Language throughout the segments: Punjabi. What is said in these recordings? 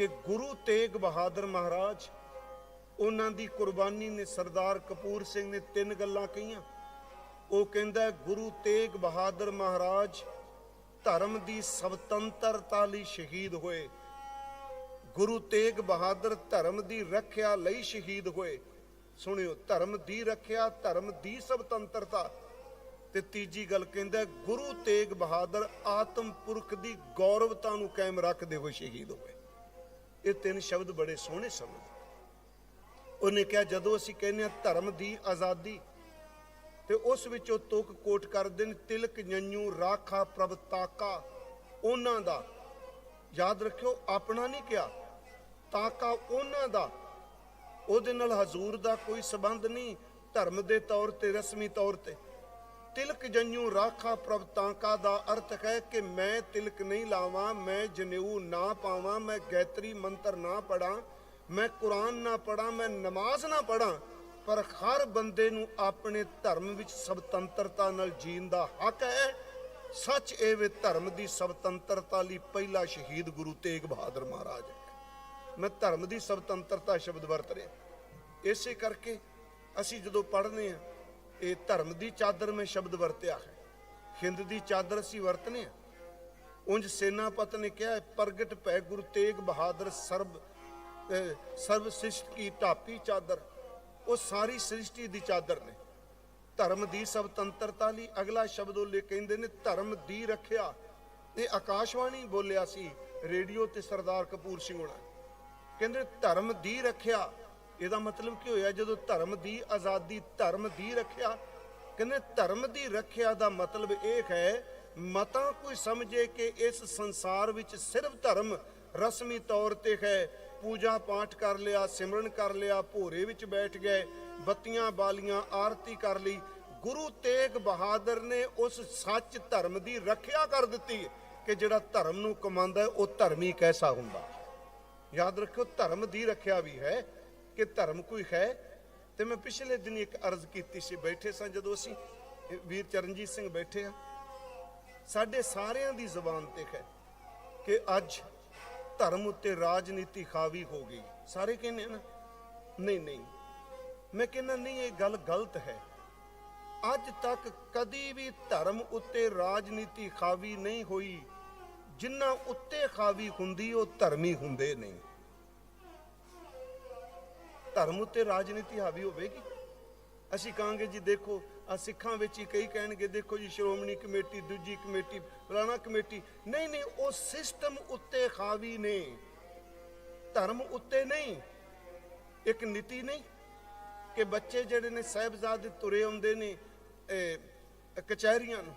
ਕਿ ਗੁਰੂ ਤੇਗ ਬਹਾਦਰ ਮਹਾਰਾਜ, ਉਹਨਾਂ ਦੀ ਕੁਰਬਾਨੀ ਨੇ ਸਰਦਾਰ ਕਪੂਰ ਸਿੰਘ ਨੇ ਤਿੰਨ ਗੱਲਾਂ ਕਹੀਆਂ। ਉਹ ਕਹਿੰਦਾ, ਗੁਰੂ ਤੇਗ ਬਹਾਦਰ ਮਹਾਰਾਜ, ਧਰਮ ਦੀ ਸਵਤੰਤਰਤਾ ਲਈ ਸ਼ਹੀਦ ਹੋਏ। ਗੁਰੂ ਤੇਗ ਬਹਾਦਰ ਧਰਮ ਦੀ ਰੱਖਿਆ ਲਈ ਸ਼ਹੀਦ ਹੋਏ। ਸੁਣਿਓ, ਧਰਮ ਦੀ ਰੱਖਿਆ, ਧਰਮ ਦੀ ਸੁਤੰਤਰਤਾ ਤੇ ਤੀਜੀ ਗੱਲ ਕਹਿੰਦਾ, ਗੁਰੂ ਤੇਗ ਬਹਾਦਰ ਆਤਮ ਪੁਰਖ ਦੀ ਗੌਰਵਤਾ ਨੂੰ ਕਾਇਮ ਰੱਖਦੇ ਹੋਏ ਸ਼ਹੀਦ ਹੋਏ। ਇਹ ਤਿੰਨ ਸ਼ਬਦ ਬੜੇ ਸੋਹਣੇ ਸਮਝ ਉਹਨੇ ਕਿਹਾ, ਜਦੋਂ ਅਸੀਂ ਕਹਿੰਦੇ ਹਾਂ ਧਰਮ ਦੀ ਆਜ਼ਾਦੀ, ਤੇ ਉਸ ਵਿੱਚੋਂ ਤੁਕ ਕੋਟ ਕਰਦੇ ਨੇ, ਤਿਲਕ ਜੰਨੂ ਰਾਖਾ ਪ੍ਰਭ ਤਾਕਾ। ਉਹਨਾਂ ਦਾ, ਯਾਦ ਰੱਖਿਓ, ਆਪਣਾ ਨਹੀਂ ਕਿਹਾ, ਤਾਕਾ ਉਹਨਾਂ ਦਾ। ਉਹਦੇ ਨਾਲ ਹਜ਼ੂਰ ਦਾ ਕੋਈ ਸਬੰਧ ਨਹੀਂ, ਧਰਮ ਦੇ ਤੌਰ ਤੇ, ਰਸਮੀ ਤੌਰ ਤੇ। ਤਿਲਕ ਜੰਨੂ ਰਾਖਾ ਪ੍ਰਭ ਤਾਕਾ ਦਾ ਅਰਥ ਹੈ ਕਿ ਮੈਂ ਤਿਲਕ ਨਹੀਂ ਲਾਵਾਂ, ਮੈਂ ਜਨੇਊ ਨਾ ਪਾਵਾਂ, ਮੈਂ ਗੈਤਰੀ ਮੰਤਰ ਨਾ ਪੜਾਂ ਮੈਂ ਕੁਰਾਨ ਨਾ ਪੜਾਂ ਮੈਂ ਨਮਾਜ਼ ਨਾ ਪੜਾਂ ਪਰ ਹਰ ਬੰਦੇ ਨੂੰ ਆਪਣੇ ਧਰਮ ਵਿੱਚ ਸਵਤੰਤਰਤਾ ਨਾਲ ਜੀਣ ਦਾ ਹੱਕ ਹੈ। ਸੱਚ ਇਹ ਵੇ ਧਰਮ ਦੀ ਸਵਤੰਤਰਤਾ ਲਈ ਪਹਿਲਾ ਸ਼ਹੀਦ ਗੁਰੂ ਤੇਗ ਬਹਾਦਰ ਮਹਾਰਾਜ ਹੈ। ਮੈਂ ਧਰਮ ਦੀ ਸਵਤੰਤਰਤਾ ਸ਼ਬਦ ਵਰਤ ਰਿਹਾ। ਇਸੇ ਕਰਕੇ ਅਸੀਂ ਜਦੋਂ ਪੜ੍ਹਨੇ ਆ ਇਹ ਧਰਮ ਦੀ ਚਾਦਰ ਮੈਂ ਸ਼ਬਦ ਵਰਤਿਆ ਹੈ। ਹਿੰਦ ਦੀ ਚਾਦਰ ਅਸੀਂ ਵਰਤਨੇ ਆ। ਉਂਝ ਸੈਨਾਪਤ ਨੇ ਕਿਹਾ ਪ੍ਰਗਟ ਪੈ ਗੁਰੂ ਤੇਗ ਬਹਾਦਰ ਸਰਬ ਸਰਬ ਸ੍ਰਿਸ਼ਟ ਕੀ ਢਾਪੀ ਚਾਦਰ। ਉਹ ਸਾਰੀ ਸ੍ਰਿਸ਼ਟੀ ਦੀ ਚਾਦਰ ਨੇ। ਧਰਮ ਦੀ ਸਵਤੰਤਰਤਾ ਲਈ ਅਗਲਾ ਸ਼ਬਦ ਉਹ ਲੈ ਕਹਿੰਦੇ ਨੇ, ਧਰਮ ਦੀ ਰੱਖਿਆ। ਇਹ ਆਕਾਸ਼ਵਾਣੀ ਬੋਲਿਆ ਸੀ ਰੇਡੀਓ ਤੇ ਸਰਦਾਰ ਕਪੂਰ ਸਿੰਘ ਹੋਣਾ। ਕਹਿੰਦੇ ਧਰਮ ਦੀ ਰੱਖਿਆ। ਇਹਦਾ ਮਤਲਬ ਕੀ ਹੋਇਆ? ਜਦੋਂ ਧਰਮ ਦੀ ਆਜ਼ਾਦੀ ਧਰਮ ਦੀ ਰੱਖਿਆ, ਕਹਿੰਦੇ ਧਰਮ ਦੀ ਰੱਖਿਆ ਦਾ ਮਤਲਬ ਇਹ ਹੈ, ਮਤਾ ਕੋਈ ਸਮਝੇ ਕਿ ਇਸ ਸੰਸਾਰ ਵਿੱਚ ਸਿਰਫ ਧਰਮ ਰਸਮੀ ਤੌਰ ਤੇ ਹੈ। ਪੂਜਾ ਪਾਠ ਕਰ ਲਿਆ, ਸਿਮਰਨ ਕਰ ਲਿਆ, ਭੋਰੇ ਵਿੱਚ ਬੈਠ ਗਏ, ਬੱਤੀਆਂ ਬਾਲੀਆਂ, ਆਰਤੀ ਕਰ ਲਈ। ਗੁਰੂ ਤੇਗ ਬਹਾਦਰ ਨੇ ਉਸ ਸੱਚ ਧਰਮ ਦੀ ਰੱਖਿਆ ਕਰ ਦਿੱਤੀ ਕਿ ਜਿਹੜਾ ਧਰਮ ਨੂੰ ਕਮਾਉਂਦਾ ਹੈ, ਉਹ ਧਰਮੀ ਕੈਸਾ ਹੁੰਦਾ? ਯਾਦ ਰੱਖਿਓ, ਧਰਮ ਦੀ ਰੱਖਿਆ ਵੀ ਹੈ ਕਿ ਧਰਮ ਕੋਈ ਹੈ? ਤੇ ਮੈਂ ਪਿਛਲੇ ਦਿਨ ਇੱਕ ਅਰਜ਼ ਕੀਤੀ ਸੀ, ਬੈਠੇ ਸਾਂ ਜਦੋਂ ਅਸੀਂ ਵੀਰ ਚਰਨਜੀਤ ਸਿੰਘ ਬੈਠੇ ਆ। ਸਾਡੇ ਸਾਰਿਆਂ ਦੀ ਜ਼ੁਬਾਨ ਤੇ ਹੈ ਕਿ ਅੱਜ ਧਰਮ ਉੱਤੇ ਰਾਜਨੀਤੀ ਖਾਵੀ ਹੋ ਗਈ। ਸਾਰੇ ਕਹਿੰਦੇ ਆ ਨਾ, ਨਹੀਂ ਨਹੀਂ। ਮੈਂ ਕਹਿੰਦਾ, ਨਹੀਂ, ਇਹ ਗੱਲ ਗਲਤ ਹੈ। ਅੱਜ ਤੱਕ ਕਦੀ ਵੀ ਧਰਮ ਉੱਤੇ ਰਾਜਨੀਤੀ ਖਾਵੀ ਨਹੀਂ ਹੋਈ। ਜਿਨ੍ਹਾਂ ਉੱਤੇ ਖਾਵੀ ਹੁੰਦੀ, ਉਹ ਧਰਮੀ ਹੁੰਦੇ ਨਹੀਂ। ਧਰਮ ਉੱਤੇ ਰਾਜਨੀਤੀ ਹਾਵੀ ਹੋਵੇਗੀ? ਅਸੀਂ ਕਹਾਂਗੇ ਜੀ, ਦੇਖੋ ਆ ਸਿੱਖਾਂ ਵਿੱਚ ਹੀ ਕਈ ਕਹਿਣਗੇ, ਦੇਖੋ ਜੀ, ਸ਼੍ਰੋਮਣੀ ਕਮੇਟੀ, ਦੂਜੀ ਕਮੇਟੀ, ਫਲਾਣਾ ਕਮੇਟੀ। ਨਹੀਂ ਨਹੀਂ, ਉਹ ਸਿਸਟਮ ਉੱਤੇ ਖਾਵੀ ਨੇ। ਧਰਮ ਉੱਤੇ ਨਹੀਂ। ਇੱਕ ਨੀਤੀ ਨਹੀਂ ਕਿ ਬੱਚੇ ਜਿਹੜੇ ਨੇ ਸਾਹਿਬਜ਼ਾਦੇ ਤੁਰੇ ਆਉਂਦੇ ਨੇ ਕਚਹਿਰੀਆਂ ਨੂੰ।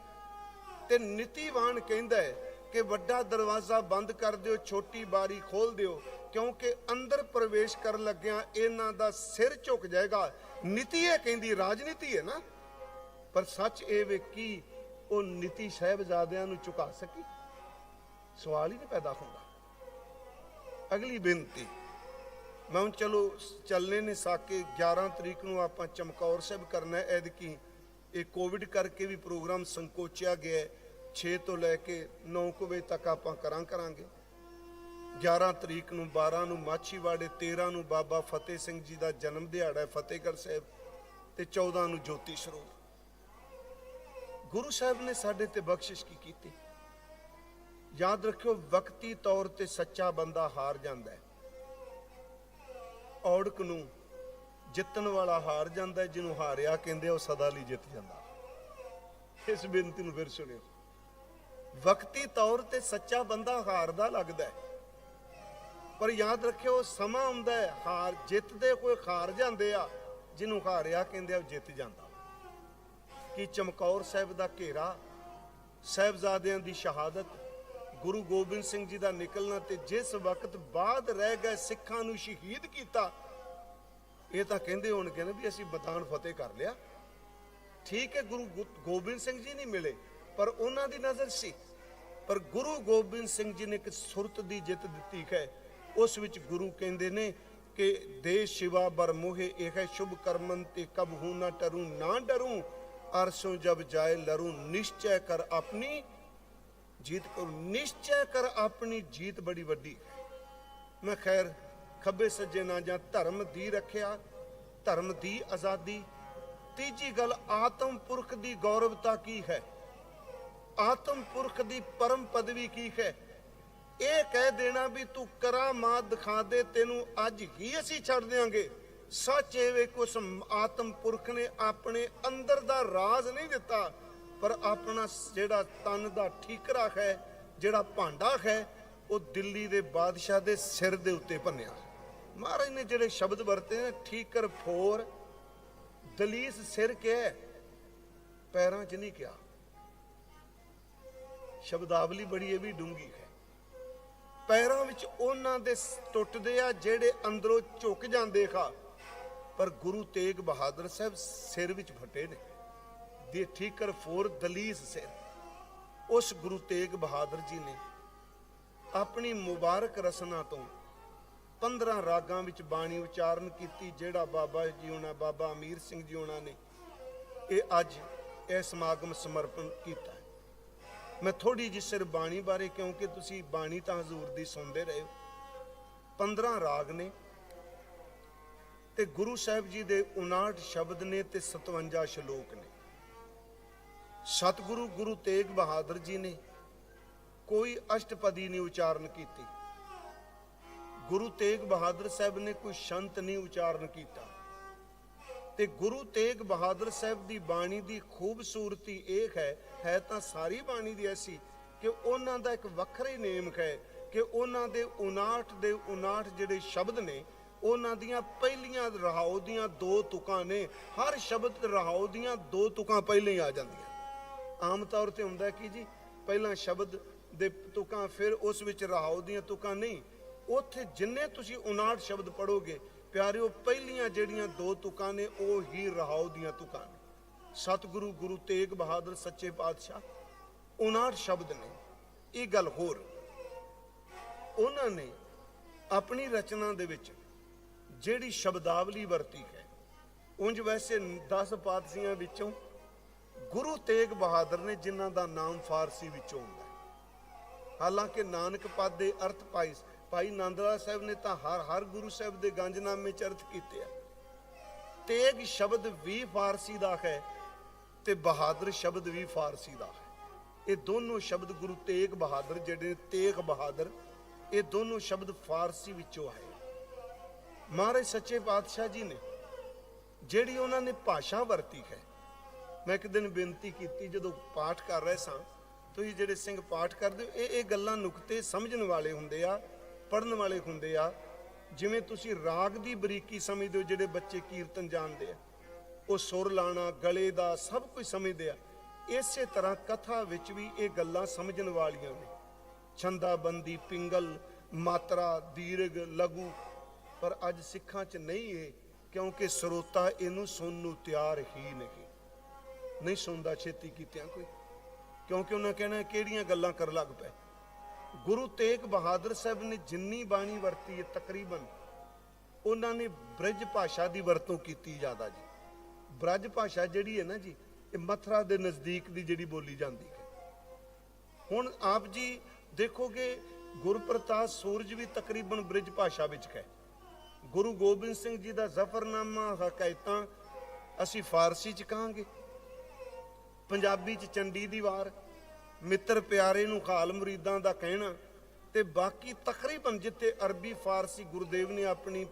ਤੇ ਨੀਤੀਵਾਨ ਕਹਿੰਦਾ ਹੈ ਕਿ ਵੱਡਾ ਦਰਵਾਜ਼ਾ ਬੰਦ ਕਰ ਦਿਓ, ਛੋਟੀ ਬਾਰੀ ਖੋਲ ਦਿਓ। ਕਿਉਂਕਿ ਅੰਦਰ ਪ੍ਰਵੇਸ਼ ਕਰਨ ਲੱਗਿਆਂ ਇਹਨਾਂ ਦਾ ਸਿਰ ਝੁਕ ਜਾਏਗਾ। ਨੀਤੀ ਇਹ ਕਹਿੰਦੀ, ਰਾਜਨੀਤੀ ਹੈ ਨਾ। ਪਰ ਸੱਚ ਇਹ ਵੇ ਕੀ ਉਹ ਨੀਤੀ ਸਾਹਿਬਜ਼ਾਦਿਆਂ ਨੂੰ ਝੁਕਾ ਸਕੀ। ਸਵਾਲ ਹੀ ਨਹੀਂ ਪੈਦਾ ਹੁੰਦਾ। ਅਗਲੀ ਬੇਨਤੀ, ਮੈਂ ਹੁਣ ਚਲੋ, ਚੱਲਨੇ ਨੇ ਸਾਕੇ 11 ਤਰੀਕ ਨੂੰ ਆਪਾਂ ਚਮਕੌਰ ਸਾਹਿਬ ਕਰਨਾ ਹੈ। ਐਦਕੀ ਇਹ ਕੋਵਿਡ ਕਰਕੇ ਵੀ ਪ੍ਰੋਗਰਾਮ ਸੰਕੋਚਿਆ ਗਿਆ ਹੈ। 6 ਤੋਂ ਲੈ ਕੇ 9 ਕੁ ਵਜੇ ਤੱਕ ਆਪਾਂ ਕਰਾਂ ਕਰਾਂਗੇ 11 ਤਰੀਕ ਨੂੰ 12 ਨੂੰ, ਮਾਛੀਵਾੜੇ 13 ਨੂੰ ਬਾਬਾ ਫਤਿਹ ਸਿੰਘ ਜੀ ਦਾ ਜਨਮ ਦਿਹਾੜਾ ਹੈ ਫਤਿਹਗੜ੍ਹ ਸਾਹਿਬ ਤੇ 14 ਨੂੰ ਜੋਤੀ ਸਰੂਪ। ਗੁਰੂ ਸਾਹਿਬ ਨੇ ਸਾਡੇ ਤੇ ਬਖਸ਼ਿਸ਼ ਕੀ ਕੀਤੀ? ਯਾਦ ਰੱਖਿਓ, ਵਕਤੀ ਤੌਰ ਤੇ ਸੱਚਾ ਬੰਦਾ ਹਾਰ ਜਾਂਦਾ ਹੈ। ਔੜਕ ਨੂੰ ਜਿੱਤਣ ਵਾਲਾ ਹਾਰ ਜਾਂਦਾ ਜਿਹਨੂੰ ਹਾਰਿਆ ਕਹਿੰਦੇ ਉਹ ਸਦਾ ਲਈ ਜਿੱਤ ਜਾਂਦਾ। ਇਸ ਬੇਨਤੀ ਨੂੰ ਫਿਰ ਸੁਣਿਓ। ਵਕਤੀ ਤੌਰ ਤੇ ਸੱਚਾ ਬੰਦਾ ਹਾਰਦਾ ਲੱਗਦਾ ਹੈ। ਪਰ ਯਾਦ ਰੱਖਿਓ, ਸਮਾਂ ਆਉਂਦਾ ਹੈ, ਹਾਰ ਜਿੱਤਦੇ ਕੋਈ ਹਾਰ ਜਾਂਦੇ ਆ, ਜਿਹਨੂੰ ਹਾਰਿਆ ਕਹਿੰਦੇ ਆ, ਉਹ ਜਿੱਤ ਜਾਂਦਾ। ਕਿ ਚਮਕੌਰ ਸਾਹਿਬ ਦਾ ਘੇਰਾ, ਸਾਹਿਬਜ਼ਾਦਿਆਂ ਦੀ ਸ਼ਹਾਦਤ, ਗੁਰੂ ਗੋਬਿੰਦ ਸਿੰਘ ਜੀ ਦਾ ਨਿਕਲਣਾ ਤੇ ਜਿਸ ਵਕਤ ਬਾਅਦ ਰਹਿ ਗਏ ਸਿੱਖਾਂ ਨੂੰ ਸ਼ਹੀਦ ਕੀਤਾ, ਇਹ ਤਾਂ ਕਹਿੰਦੇ ਹੋਣਗੇ ਨਾ ਵੀ ਅਸੀਂ ਬਤਾਨ ਫਤਿਹ ਕਰ ਲਿਆ। ਠੀਕ ਹੈ, ਗੁਰੂ ਗੋ- ਗੋਬਿੰਦ ਸਿੰਘ ਜੀ ਨਹੀਂ ਮਿਲੇ, ਪਰ ਉਹਨਾਂ ਦੀ ਨਜ਼ਰ ਸੀ। ਪਰ ਗੁਰੂ ਗੋਬਿੰਦ ਸਿੰਘ ਜੀ ਨੇ ਇੱਕ ਸੁਰਤ ਦੀ ਜਿੱਤ ਦਿੱਤੀ ਹੈ। ਉਸ ਵਿੱਚ ਗੁਰੂ ਕਹਿੰਦੇ ਨੇ ਕਿ ਦੇ ਸ਼ਿਵਾ ਬਰ ਮੋਹਿ, ਇਹ ਸ਼ੁਭ ਕਰਮਨ ਤੇ ਕਬ ਹੂੰ ਨਾ ਟਰੂ ਨਾ ਡਰੂ ਅਰਸੋਂ ਜਬ ਜਾਏ ਲਰੂ, ਨਿਸ਼ਚੈ ਕਰ ਆਪਣੀ ਜੀਤ ਕਰੋ। ਨਿਸ਼ਚੈ ਕਰ ਆਪਣੀ ਜੀਤ ਬੜੀ ਵੱਡੀ। ਮੈਂ ਖੈਰ, ਖੱਬੇ ਸੱਜੇ ਨਾ ਜਾਂ ਧਰਮ ਦੀ ਰੱਖਿਆ, ਧਰਮ ਦੀ ਆਜ਼ਾਦੀ। ਤੀਜੀ ਗੱਲ, ਆਤਮ ਪੁਰਖ ਦੀ ਗੌਰਵਤਾ ਕੀ ਹੈ? ਆਤਮ ਪੁਰਖ ਦੀ ਪਰਮ ਪਦਵੀ ਕੀ ਹੈ? ਇਹ ਕਹਿ ਦੇਣਾ ਵੀ ਤੂੰ ਕਰਾਮਾਤ ਦਿਖਾ ਦੇ, ਤੈਨੂੰ ਅੱਜ ਹੀ ਅਸੀਂ ਛੱਡ ਦਿਆਂਗੇ। ਸੱਚ ਇਹ ਵੇ ਕਿ ਆਤਮ ਪੁਰਖ ਨੇ ਆਪਣੇ ਅੰਦਰ ਦਾ ਰਾਜ਼ ਨਹੀਂ ਦਿੱਤਾ, ਪਰ ਆਪਣਾ ਜਿਹੜਾ ਤਨ ਦਾ ਠੀਕਰਾ ਹੈ, ਜਿਹੜਾ ਭਾਂਡਾ ਹੈ, ਉਹ ਦਿੱਲੀ ਦੇ ਬਾਦਸ਼ਾਹ ਦੇ ਸਿਰ ਦੇ ਉੱਤੇ ਭੰਨਿਆ। ਮਹਾਰਾਜ ਨੇ ਜਿਹੜੇ ਸ਼ਬਦ ਵਰਤੇ ਨੇ, ਠੀਕਰ ਫੋਰ, ਦਲੀਸ ਸਿਰ ਕਿਹਾ ਪੈਰਾਂ 'ਚ ਨਹੀਂ ਕਿਹਾ। ਸ਼ਬਦਾਵਲੀ ਬੜੀ ਇਹ ਵੀ ਡੂੰਗੀ ਹੈ। ਪੈਰਾਂ ਵਿੱਚ ਉਹਨਾਂ ਦੇ ਟੁੱਟਦੇ ਆ, ਜਿਹੜੇ ਅੰਦਰੋਂ ਝੁਕ ਜਾਂਦੇ ਖਾ। ਪਰ ਗੁਰੂ ਤੇਗ ਬਹਾਦਰ ਸਾਹਿਬ ਸਿਰ ਵਿੱਚ ਫਟੇ ਨੇ। ਦੇ ਠੀਕਰ ਫੋਰ ਦਲੀਸ ਸਿਰ। ਉਸ ਗੁਰੂ ਤੇਗ ਬਹਾਦਰ ਜੀ ਨੇ ਆਪਣੀ ਮੁਬਾਰਕ ਰਸਨਾ ਤੋਂ 15 ਰਾਗਾਂ ਵਿੱਚ ਬਾਣੀ ਉਚਾਰਨ ਕੀਤੀ, ਜਿਹੜਾ ਬਾਬਾ ਜੀ ਉਹਨਾਂ ਬਾਬਾ ਅਮੀਰ ਸਿੰਘ ਜੀ ਉਹਨਾਂ ਨੇ, ਇਹ ਅੱਜ ਇਹ ਸਮਾਗਮ ਸਮਰਪਣ ਕੀਤਾ। ਮੈਂ ਥੋੜੀ ਜਿਹੀ ਸਿਰ ਬਾਣੀ ਬਾਰੇ, ਕਿਉਂਕਿ ਤੁਸੀਂ ਬਾਣੀ ਤਾਂ ਹਜ਼ੂਰ ਦੀ ਸੁਣਦੇ ਰਹੇ ਹੋ। 15 ਰਾਗ ਨੇ ਤੇ ਗੁਰੂ ਸਾਹਿਬ ਜੀ ਦੇ 59 ਸ਼ਬਦ ਨੇ ਤੇ 57 ਸ਼ਲੋਕ ਨੇ। ਸਤਿਗੁਰੂ ਗੁਰੂ ਤੇਗ ਬਹਾਦਰ ਜੀ ਨੇ ਕੋਈ ਅਸ਼ਟਪਦੀ ਨਹੀਂ ਉਚਾਰਨ ਕੀਤੀ। ਗੁਰੂ ਤੇਗ ਬਹਾਦਰ ਸਾਹਿਬ ਨੇ ਕੋਈ ਸ਼ੰਤ ਨਹੀਂ ਉਚਾਰਨ ਕੀਤਾ। ਤੇ ਗੁਰੂ ਤੇਗ ਬਹਾਦਰ ਸਾਹਿਬ ਦੀ ਬਾਣੀ ਦੀ ਖੂਬਸੂਰਤੀ ਇਹ ਹੈ ਹੈ ਤਾਂ ਸਾਰੀ ਬਾਣੀ ਦੀ ਐਸੀ ਕਿ ਉਹਨਾਂ ਦਾ ਇੱਕ ਵੱਖਰਾ ਹੀ ਨੇਮਕ ਹੈ ਕਿ ਉਹਨਾਂ ਦੇ 59 ਦੇ 59 ਜਿਹੜੇ ਸ਼ਬਦ ਨੇ, ਉਹਨਾਂ ਦੀਆਂ ਪਹਿਲੀਆਂ ਰਹਾਉ ਦੀਆਂ ਦੋ ਤੁਕਾਂ ਨੇ। ਹਰ ਸ਼ਬਦ ਰਹਾਉ ਦੀਆਂ ਦੋ ਤੁਕਾਂ ਪਹਿਲਾਂ ਹੀ ਆ ਜਾਂਦੀਆਂ। ਆਮ ਤੌਰ ਤੇ ਹੁੰਦਾ ਕਿ ਜੀ? ਪਹਿਲਾਂ ਸ਼ਬਦ ਦੇ ਤੁਕਾਂ, ਫਿਰ ਉਸ ਵਿੱਚ ਰਹਾਉ ਦੀਆਂ ਤੁਕਾਂ ਨਹੀਂ। ਉੱਥੇ ਜਿੰਨੇ ਤੁਸੀਂ 59 ਸ਼ਬਦ ਪੜੋਗੇ ਪਿਆਰਿਓ, ਪਹਿਲੀਆਂ ਜਿਹੜੀਆਂ ਦੋ ਤੁਕਾਂ ਨੇ, ਉਹ ਹੀ ਰਹਾਉ ਦੀਆਂ ਤੁਕਾਂ ਨੇ। ਸਤਿਗੁਰੂ ਗੁਰੂ ਤੇਗ ਬਹਾਦਰ ਸੱਚੇ ਪਾਤਸ਼ਾਹ 59 ਸ਼ਬਦ ਨੇ। ਇਹ ਗੱਲ ਹੋਰ, ਉਹਨਾਂ ਨੇ ਆਪਣੀ ਰਚਨਾ ਦੇ ਵਿੱਚ ਜਿਹੜੀ ਸ਼ਬਦਾਵਲੀ ਵਰਤੀ ਹੈ, ਉਂਝ ਵੈਸੇ 10 ਪਾਤਸ਼ੀਆਂ ਵਿੱਚੋਂ ਗੁਰੂ ਤੇਗ ਬਹਾਦਰ ਨੇ ਜਿਨ੍ਹਾਂ ਦਾ ਨਾਮ ਫਾਰਸੀ ਵਿੱਚੋਂ ਆਉਂਦਾ ਹਾਲਾਂਕਿ ਨਾਨਕ ਪਦ ਦੇ ਅਰਥ ਭਾਈ ਭਾਈ ਨੰਦਲਾ ਸਾਹਿਬ ਨੇ ਤਾਂ ਹਰ ਹਰ ਗੁਰੂ ਸਾਹਿਬ ਦੇ ਗੰਜਨਾਮੇ ਚ ਅਰਥ ਕੀਤੇ ਆ। ਤੇਗ ਸ਼ਬਦ ਵੀ ਫਾਰਸੀ ਦਾ ਹੈ ਤੇ ਬਹਾਦਰ ਸ਼ਬਦ ਵੀ ਫਾਰਸੀ ਦਾ ਹੈ। ਇਹ ਦੋਨੋਂ ਸ਼ਬਦ ਗੁਰੂ ਤੇਗ ਬਹਾਦਰ ਜਿਹੜੇ ਨੇ, ਤੇਗ ਬਹਾਦਰ ਇਹ ਦੋਨੋਂ ਸ਼ਬਦ ਫਾਰਸੀ ਵਿੱਚੋਂ ਆਏ। ਮਹਾਰਾਜ ਸੱਚੇ ਪਾਤਸ਼ਾਹ ਜੀ ਨੇ ਜਿਹੜੀ ਉਹਨਾਂ ਨੇ ਭਾਸ਼ਾ ਵਰਤੀ ਹੈ ਮੈਂ ਇੱਕ ਦਿਨ ਬੇਨਤੀ ਕੀਤੀ ਜਦੋਂ ਪਾਠ ਕਰ ਰਹੇ ਸਾਂ ਤੁਸੀਂ ਜਿਹੜੇ ਸਿੰਘ ਪਾਠ ਕਰਦੇ ਹੋ ਇਹ ਇਹ ਗੱਲਾਂ ਨੁਕਤੇ ਸਮਝਣ ਵਾਲੇ ਹੁੰਦੇ ਆ ਪੜਨ ਵਾਲੇ ਹੁੰਦੇ ਆ, ਜਿਵੇਂ ਤੁਸੀਂ ਰਾਗ ਦੀ ਬਰੀਕੀ ਸਮਝਦੇ ਹੋ, ਜਿਹੜੇ ਬੱਚੇ ਕੀਰਤਨ ਜਾਣਦੇ ਆ, ਉਹ ਸੁਰ ਲਾਣਾ, ਗਲੇ ਦਾ ਸਭ ਕੁਝ ਸਮਝਦੇ ਆ, ਇਸੇ ਤਰ੍ਹਾਂ ਕਥਾ ਵਿੱਚ ਵੀ ਇਹ ਗੱਲਾਂ ਸਮਝਣ ਵਾਲੀਆਂ ਨੇ। ਛੰਦਾਬੰਦੀ, ਪਿੰਗਲ, ਮਾਤਰਾ, ਦੀਰਘ, ਲਘੂ, ਪਰ ਅੱਜ ਸਿੱਖਾਂ 'ਚ ਨਹੀਂ ਇਹ, ਕਿਉਂਕਿ ਸਰੋਤਾ ਇਹਨੂੰ ਸੁਣਨ ਨੂੰ ਤਿਆਰ ਹੀ ਨਹੀਂ। ਨਹੀਂ ਸੁਣਦਾ ਛੇਤੀ ਕੀਤਿਆਂ ਕੋਈ, ਕਿਉਂਕਿ ਉਹਨਾਂ ਕਹਿਣਾ, ਕਿਹੜੀਆਂ ਗੱਲਾਂ ਕਰਨ ਲੱਗ ਪਏ? ਗੁਰੂ ਤੇਗ ਬਹਾਦਰ ਸਾਹਿਬ ਨੇ ਜਿੰਨੀ ਬਾਣੀ ਵਰਤੀ ਹੈ, ਤਕਰੀਬਨ ਉਹਨਾਂ ਨੇ ਬ੍ਰਜ ਭਾਸ਼ਾ ਦੀ ਵਰਤੋਂ ਕੀਤੀ ਜ਼ਿਆਦਾ ਜੀ। ਬ੍ਰਜ ਭਾਸ਼ਾ ਜਿਹੜੀ ਹੈ ਨਾ ਜੀ, ਇਹ ਮਥਰਾ ਦੇ ਨਜ਼ਦੀਕ ਦੀ ਜਿਹੜੀ ਬੋਲੀ ਜਾਂਦੀ ਹੈ। ਹੁਣ ਆਪ ਜੀ ਦੇਖੋਗੇ, ਗੁਰਪ੍ਰਤਾਪ ਸੂਰਜ ਵੀ ਤਕਰੀਬਨ ਬ੍ਰਿਜ ਭਾਸ਼ਾ ਵਿੱਚ ਹੈ। ਗੁਰੂ ਗੋਬਿੰਦ ਸਿੰਘ ਜੀ ਦਾ ਜ਼ਫਰਨਾਮਾ, ਹਕਾਇਤਾਂ ਅਸੀਂ ਫਾਰਸੀ ਚ ਕਹਾਂਗੇ, ਪੰਜਾਬੀ ਚ ਚੰਡੀ ਦੀ ਵਾਰ ਮਿੱਤਰ ਪਿਆਰੇ ਨੂੰ ਖਾਲ ਮੁਰੀਦਾਂ ਦਾ ਕਹਿਣਾ ਤੇ ਬਾਕੀ ਤਕਰੀਬਨ ਜਿੱਥੇ ਅਰਬੀ ਫਾਰਸੀ ਗੁਰਦੇਵ ਨੇ ਆਪਣੀ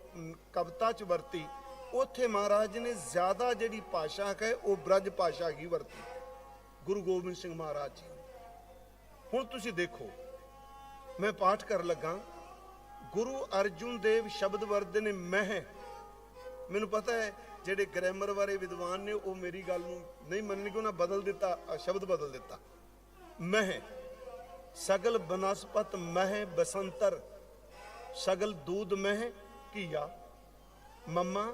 ਕਵਿਤਾ ਚ ਵਰਤੀ, ਉੱਥੇ ਮਹਾਰਾਜ ਨੇ ਜ਼ਿਆਦਾ ਜਿਹੜੀ ਭਾਸ਼ਾ ਹੈ, ਉਹ ਬ੍ਰਜ ਭਾਸ਼ਾ ਹੀ ਵਰਤੀ। ਗੁਰੂ ਗੋਬਿੰਦ ਸਿੰਘ ਮਹਾਰਾਜ ਜੀ। ਹੁਣ ਤੁਸੀਂ ਦੇਖੋ, ਮੈਂ ਪਾਠ ਕਰਨ ਲੱਗਾ। ਗੁਰੂ ਅਰਜੁਨ ਦੇਵ ਸ਼ਬਦ ਵਰਦੇ ਨੇ ਮਹਿ ਮੈਨੂੰ ਪਤਾ ਹੈ, ਜਿਹੜੇ ਗ੍ਰਾਮਰ ਬਾਰੇ ਵਿਦਵਾਨ ਨੇ, ਉਹ ਮੇਰੀ ਗੱਲ ਨੂੰ ਨਹੀਂ ਮੰਨਣਗੇ, ਉਹਨਾਂ ਬਦਲ ਦਿੱਤਾ ਸ਼ਬਦ ਬਦਲ ਦਿੱਤਾ। ਮਹਿ, ਸਗਲ ਬਨਸਪਤ ਮਹਿ ਬਸੰਤਰ, ਸਗਲ ਦੂਦ ਮਹਿ ਕੀਆ ਮੰਮਾ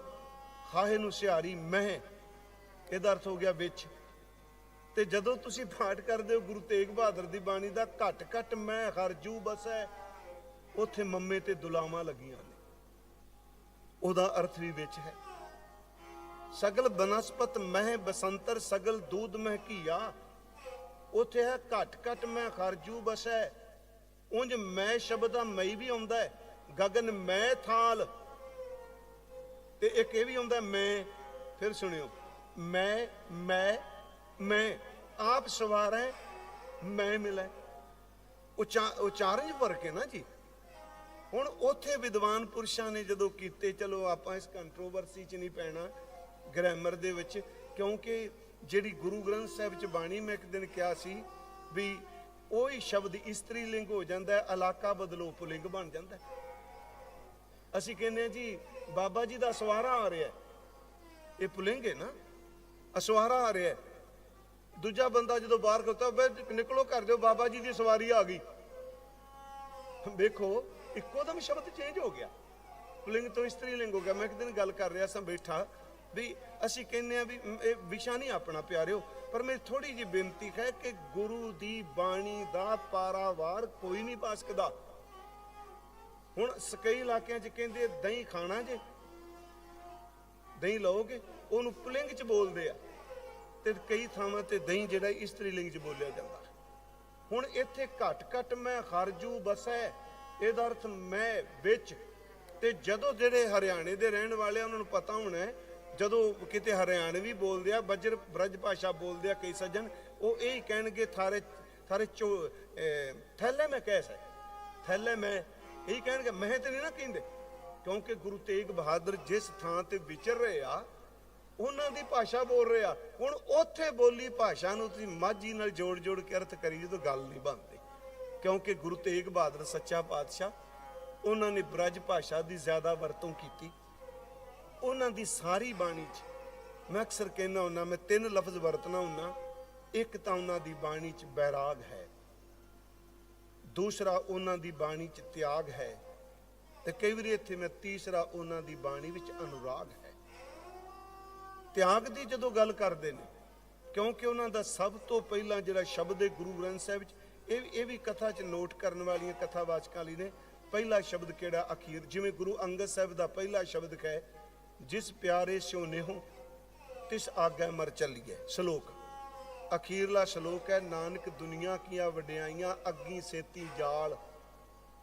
ਖਾਹੇ ਨੂੰ ਸਿਹਾਰੀ ਮਹਿ, ਇਹਦਾ ਅਰਥ ਹੋ ਗਿਆ ਵਿੱਚ। ਤੇ ਜਦੋਂ ਤੁਸੀਂ ਪਾਠ ਕਰਦੇ ਹੋ, ਗੁਰੂ ਤੇਗ ਬਹਾਦਰ ਦੀ ਬਾਣੀ ਦਾ ਘਟ ਘਟ ਮੈਂ ਹਰਜੂ ਬਸੈ, ਉੱਥੇ ਮੰਮੇ ਤੇ ਦੁਲਾਵਾਂ ਲੱਗੀਆਂ ਨੇ। ਉਹਦਾ ਅਰਥ ਵੀ ਵਿੱਚ ਹੈ। ਸਗਲ ਬਨਸਪਤ ਮਹਿ ਬਸੰਤਰ, ਸਗਲ ਦੂਦ ਮਹਿ ਕੀਆ ਉੱਥੇ ਹੈ, ਘਟ ਘਟ ਮੈਂ ਖਰਜੂ ਬਸੈ ਉਂਝ ਮੈਂ ਸ਼ਬਦ ਮਈ ਵੀ ਆਉਂਦਾ ਹੈ। ਗਗਨ ਮੈਂ ਥਾਲ। ਤੇ ਇੱਕ ਇਹ ਵੀ ਆਉਂਦਾ ਮੈਂ, ਫਿਰ ਸੁਣਿਓ। ਮੈਂ ਮੈਂ ਮੈਂ, ਆਪ ਸਵਾਰ ਹੈ, ਮੈਂ ਮਿਲੈ। ਉਚਾ, ਉਚਾਰਨ ਫ਼ਰਕ ਹੈ ਨਾ ਜੀ। ਹੁਣ ਉੱਥੇ ਵਿਦਵਾਨ ਪੁਰਸ਼ਾਂ ਨੇ ਜਦੋਂ ਕੀਤੇ, ਚਲੋ ਆਪਾਂ ਇਸ ਕੰਟਰੋਵਰਸੀ 'ਚ ਨਹੀਂ ਪੈਣਾ ਗ੍ਰਾਮਰ ਦੇ ਵਿੱਚ, ਕਿਉਂਕਿ ਜਿਹੜੀ ਗੁਰੂ ਗ੍ਰੰਥ ਸਾਹਿਬ 'ਚ ਬਾਣੀ ਮੈਂ ਇੱਕ ਦਿਨ ਕਿਹਾ ਸੀ ਵੀ ਉਹੀ ਸ਼ਬਦ ਇਸਤਰੀ ਲਿੰਗ ਹੋ ਜਾਂਦਾ ਹੈ, ਇਲਾਕਾ ਬਦਲੋ ਪੁਲਿੰਗ ਬਣ ਜਾਂਦਾ ਅਸੀਂ ਕਹਿੰਦੇ ਹਾਂ ਜੀ, ਬਾਬਾ ਜੀ ਦਾ ਸਵਾਰਾ ਆ ਰਿਹਾ ਹੈ। ਇਹ ਪੁਲਿੰਗ ਹੈ ਨਾ? ਅਸਵਾਰਾ ਆ ਰਿਹਾ ਦੂਜਾ ਬੰਦਾ ਜਦੋਂ ਬਾਹਰ ਖੜਤਾ ਬਈ ਨਿਕਲੋ ਕਰ ਦਿਓ ਬਾਬਾ ਜੀ ਦੀ ਸਵਾਰੀ ਆ ਗਈ। ਵੇਖੋ, ਇੱਕੋ ਦਮ ਸ਼ਬਦ ਚੇਂਜ ਹੋ ਗਿਆ। ਪੁਲਿੰਗ ਤੋਂ ਇਸਤਰੀ ਲਿੰਗ ਹੋ ਗਿਆ। ਮੈਂ ਇੱਕ ਦਿਨ ਗੱਲ ਕਰ ਰਿਹਾ ਸਾਂ ਬੈਠਾ। ਵੀ ਅਸੀਂ ਕਹਿੰਦੇ ਆ ਵੀ ਇਹ ਵਿਸ਼ਾ ਨਹੀਂ ਆਪਣਾ ਪਿਆਰਿਓ ਪਰ ਮੇਰੀ ਥੋੜੀ ਜਿਹੀ ਬੇਨਤੀ ਹੈ ਕਿ ਗੁਰੂ ਦੀ ਬਾਣੀ ਦਾ ਪਾਰਾਵਾਰ ਕੋਈ ਨਹੀਂ ਪਾ ਸਕਦਾ। ਹੁਣ ਕਈ ਇਲਾਕਿਆਂ 'ਚ ਕਹਿੰਦੇ ਦਹੀਂ ਖਾਣਾ ਜੇ ਦਹੀਂ ਲਓਗੇ ਉਹਨੂੰ ਪੁਲਿੰਗ 'ਚ ਬੋਲਦੇ ਆ ਤੇ ਕਈ ਥਾਵਾਂ ਤੇ ਦਹੀਂ ਜਿਹੜਾ ਇਸਤਰੀ ਲਿੰਗ 'ਚ ਬੋਲਿਆ ਜਾਂਦਾ। ਹੁਣ ਇੱਥੇ ਘਟ ਘਟ ਮੈਂ ਖਰਜੂ ਬਸੈ ਇਹਦਾ ਅਰਥ ਮੈਂ ਵਿੱਚ ਤੇ ਜਦੋਂ ਜਿਹੜੇ ਹਰਿਆਣੇ ਦੇ ਰਹਿਣ ਵਾਲੇ ਆ ਉਹਨਾਂ ਨੂੰ ਪਤਾ ਹੋਣਾ ਹੈ, ਜਦੋਂ ਕਿਤੇ ਹਰਿਆਣਵੀ ਬੋਲਦੇ ਆ, ਬਜਰ ਬ੍ਰਜ ਭਾਸ਼ਾ ਬੋਲਦੇ ਆ ਕਈ ਸੱਜਣ, ਉਹ ਇਹ ਹੀ ਕਹਿਣਗੇ, ਥਾਰੇ ਥਾਰੇ ਚੋ ਥੈਲੇ ਮੈਂ ਕਹਿ ਸੈ ਥੈਲੇ ਮੈਂ ਇਹੀ ਹੀ ਕਹਿਣਗੇ, ਮੈਂ ਤੇ ਨਹੀਂ ਨਾ ਕਹਿੰਦੇ, ਕਿਉਂਕਿ ਗੁਰੂ ਤੇਗ ਬਹਾਦਰ ਜਿਸ ਥਾਂ ਤੇ ਵਿਚਰ ਰਹੇ ਆ, ਉਹਨਾਂ ਦੀ ਭਾਸ਼ਾ ਬੋਲ ਰਿਹਾ ਹੁਣ ਉੱਥੇ ਬੋਲੀ ਭਾਸ਼ਾ ਨੂੰ ਤੁਸੀਂ ਮਾਝੀ ਨਾਲ ਜੋੜ ਜੋੜ ਕੇ ਅਰਥ ਕਰੀ ਜਦੋਂ ਗੱਲ ਨਹੀਂ ਬਣਦੀ, ਕਿਉਂਕਿ ਗੁਰੂ ਤੇਗ ਬਹਾਦਰ ਸੱਚਾ ਪਾਤਸ਼ਾਹ, ਉਹਨਾਂ ਨੇ ਬ੍ਰਜ ਭਾਸ਼ਾ ਦੀ ਜ਼ਿਆਦਾ ਵਰਤੋਂ ਕੀਤੀ। ਉਹਨਾਂ ਦੀ ਸਾਰੀ ਬਾਣੀ 'ਚ ਮੈਂ ਅਕਸਰ ਕਹਿੰਦਾ ਹੁੰਦਾ, ਮੈਂ ਤਿੰਨ ਲਫ਼ਜ਼ ਵਰਤਣਾ ਹੁੰਦਾ, ਇੱਕ ਤਾਂ ਉਹਨਾਂ ਦੀ ਬਾਣੀ 'ਚ ਬੈਰਾਗ ਹੈ, ਦੂਸਰਾ ਉਹਨਾਂ ਦੀ ਬਾਣੀ 'ਚ ਤਿਆਗ ਹੈ, ਤੇ ਕਈ ਵਾਰੀ ਇੱਥੇ ਮੈਂ ਤੀਸਰਾ ਉਹਨਾਂ ਦੀ ਬਾਣੀ ਵਿੱਚ ਅਨੁਰਾਗ ਹੈ। ਤਿਆਗ ਦੀ ਜਦੋਂ ਗੱਲ ਕਰਦੇ ਨੇ, ਕਿਉਂਕਿ ਉਹਨਾਂ ਦਾ ਸਭ ਤੋਂ ਪਹਿਲਾਂ ਜਿਹੜਾ ਸ਼ਬਦ ਹੈ ਗੁਰੂ ਗ੍ਰੰਥ ਸਾਹਿਬ ਵਿੱਚ, ਇਹ ਇਹ ਵੀ ਕਥਾ 'ਚ ਨੋਟ ਕਰਨ ਵਾਲੀਆਂ ਕਥਾਵਾਚਕਾਂ ਲਈ ਨੇ, ਪਹਿਲਾ ਸ਼ਬਦ ਕਿਹੜਾ? ਅਖੀਰ, ਜਿਵੇਂ ਗੁਰੂ ਅੰਗਦ ਸਾਹਿਬ ਦਾ ਪਹਿਲਾ ਸ਼ਬਦ ਹੈ ਜਿਸ ਪਿਆਰੇ ਸਿਉ ਨਿਹੋ ਤਿਸ ਆਗੈ ਮਰ ਚੱਲੀਏ ਸ਼ਲੋਕ, ਅਖੀਰਲਾ ਸ਼ਲੋਕ ਹੈ, ਨਾਨਕ ਦੁਨੀਆ ਕੀਆਂ ਵਡਿਆਈਆਂ, ਅੱਗੀ ਸੇਤੀ ਜਾਲ।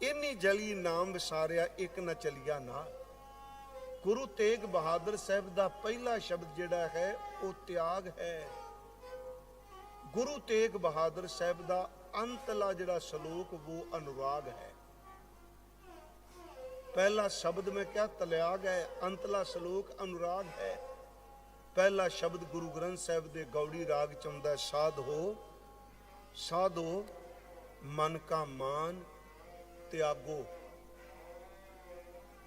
ਇੰਨੀ ਜਲੀ ਨਾਮ ਵਿਸਾਰਿਆ, ਇੱਕ ਨਾ ਚਲਿਆ ਨਾ। ਗੁਰੂ ਤੇਗ ਬਹਾਦਰ ਸਾਹਿਬ ਦਾ ਪਹਿਲਾ ਸ਼ਬਦ ਜਿਹੜਾ ਹੈ, ਉਹ ਤਿਆਗ ਹੈ। ਗੁਰੂ ਤੇਗ ਬਹਾਦਰ ਸਾਹਿਬ ਦਾ ਅੰਤਲਾ ਜਿਹੜਾ ਸ਼ਲੋਕ, ਉਹ ਅਨੁਰਾਗ ਹੈ। ਪਹਿਲਾ ਸ਼ਬਦ ਮੈਂ ਕਿਹਾ ਤਲਿਆਗ ਹੈ, ਅੰਤਲਾ ਸ਼ਲੋਕ ਅਨੁਰਾਗ ਹੈ। ਪਹਿਲਾ ਸ਼ਬਦ ਗੁਰੂ ਗ੍ਰੰਥ ਸਾਹਿਬ ਦੇ ਗੌੜੀ ਰਾਗ ਚ ਆਉਂਦਾ ਸਾਧ ਹੋ, ਸਾਧੋ ਮਨ ਕਾ ਮਾਨ ਤਿਆਗੋ।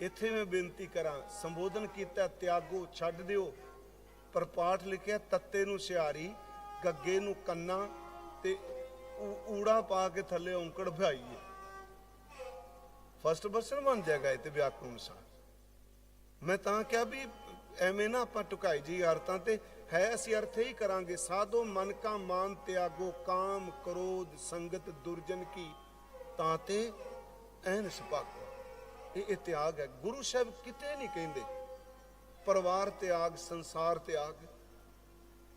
ਇੱਥੇ ਮੈਂ ਬੇਨਤੀ ਕਰਾਂ, ਸੰਬੋਧਨ ਕੀਤਾ, ਤਿਆਗੋ ਛੱਡ ਦਿਓ, ਪਰ ਪਾਠ ਲਿਖਿਆ, ਤੱਤੇ ਨੂੰ ਸਿਆਰੀ ਗੱਗੇ ਨੂੰ ਕੰਨਾ ਤੇ ਊੜਾ ਪਾ ਕੇ ਥੱਲੇ ਔਂਕੜ ਭਾਈਏ ਫਸਟ ਪਰਸਨ ਬਣ ਜਾਏਗਾ ਇਹ ਤੇ ਵਿਆਕਰਣ ਅਨੁਸਾਰ। ਮੈਂ ਤਾਂ ਕਿਹਾ ਵੀ ਐਵੇਂ ਨਾ ਆਪਾਂ ਟੁਕਾਈ ਜੀ ਅਰਥਾਂ ਤੇ ਹੈ ਅਸੀਂ ਅਰਥ ਹੀ ਕਰਾਂਗੇ, ਸਾਧੋ ਮਨ ਕਾ ਮਾਨ ਤਿਆਗੋ, ਕਾਮ ਕ੍ਰੋਧ ਸੰਗਤ ਦੁਰਜਨ ਕੀ, ਤਾਂ ਤੇ ਐਨ ਸੁਭਾਗੋ। ਇਹ ਇਹ ਤਿਆਗ ਹੈ, ਗੁਰੂ ਸਾਹਿਬ ਕਿਤੇ ਨਹੀਂ ਕਹਿੰਦੇ, ਪਰਿਵਾਰ ਤਿਆਗ, ਸੰਸਾਰ ਤਿਆਗ।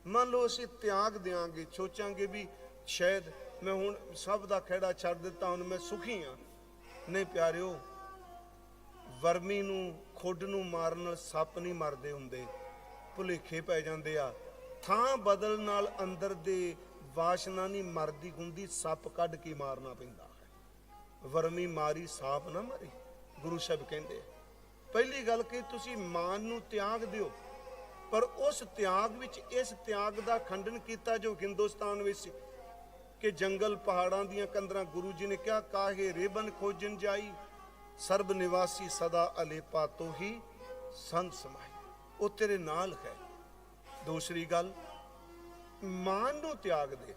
ਮੰਨ ਲਓ ਅਸੀਂ ਤਿਆਗ ਦਿਆਂਗੇ, ਸੋਚਾਂਗੇ ਵੀ ਸ਼ਾਇਦ ਮੈਂ ਹੁਣ ਸਭ ਦਾ ਖਹਿੜਾ ਛੱਡ ਦਿੱਤਾ, ਹੁਣ ਮੈਂ ਸੁਖੀ ਹਾਂ। ਨਹੀਂ ਪਿਆਰਿਓ, ਵਰਮੀ ਨੂੰ, ਖੁੱਡ ਨੂੰ ਮਾਰਨ ਨਾਲ ਸੱਪ ਨਹੀਂ ਮਰਦੇ ਹੁੰਦੇ। ਭੁਲੇਖੇ ਪੈ ਜਾਂਦੇ ਆ। ਥਾਂ ਬਦਲ ਨਾਲ ਅੰਦਰ ਦੇ ਵਾਸ਼ਨਾ ਨਹੀਂ ਮਰਦੀ ਹੁੰਦੀ, ਸੱਪ ਕੱਢ ਕੇ ਮਾਰਨਾ ਪੈਂਦਾ ਹੈ। ਵਰਮੀ ਮਾਰੀ ਸਾਪ ਨਾ ਮਾਰੀ, ਗੁਰੂ ਸਾਹਿਬ ਕਹਿੰਦੇ ਆ। ਪਹਿਲੀ ਗੱਲ ਕਿ ਤੁਸੀਂ ਮਾਨ ਨੂੰ ਤਿਆਗ ਦਿਓ, ਪਰ ਉਸ ਤਿਆਗ ਵਿੱਚ ਇਸ ਤਿਆਗ ਦਾ ਖੰਡਨ ਕੀਤਾ ਜੋ ਹਿੰਦੁਸਤਾਨ ਵਿੱਚ ਸੀ। ਕਿ ਜੰਗਲ ਪਹਾੜਾਂ ਦੀਆਂ ਕੰਦਰਾਂ ਗੁਰੂ ਜੀ ਨੇ ਕਿਹਾ, ਕਾਹੇ ਰੇਬਨ ਖੋਜਨ ਜਾਈ, ਸਰਬ ਨਿਵਾਸੀ ਸਦਾ ਅਲੇਪਾ ਤੋਂ ਹੀ ਸੰਤ ਸਮਾਈ। ਉਹ ਤੇਰੇ ਨਾਲ ਹੈ। ਦੂਸਰੀ ਗੱਲ, ਮਾਨ ਨੂੰ ਤਿਆਗ ਦੇ।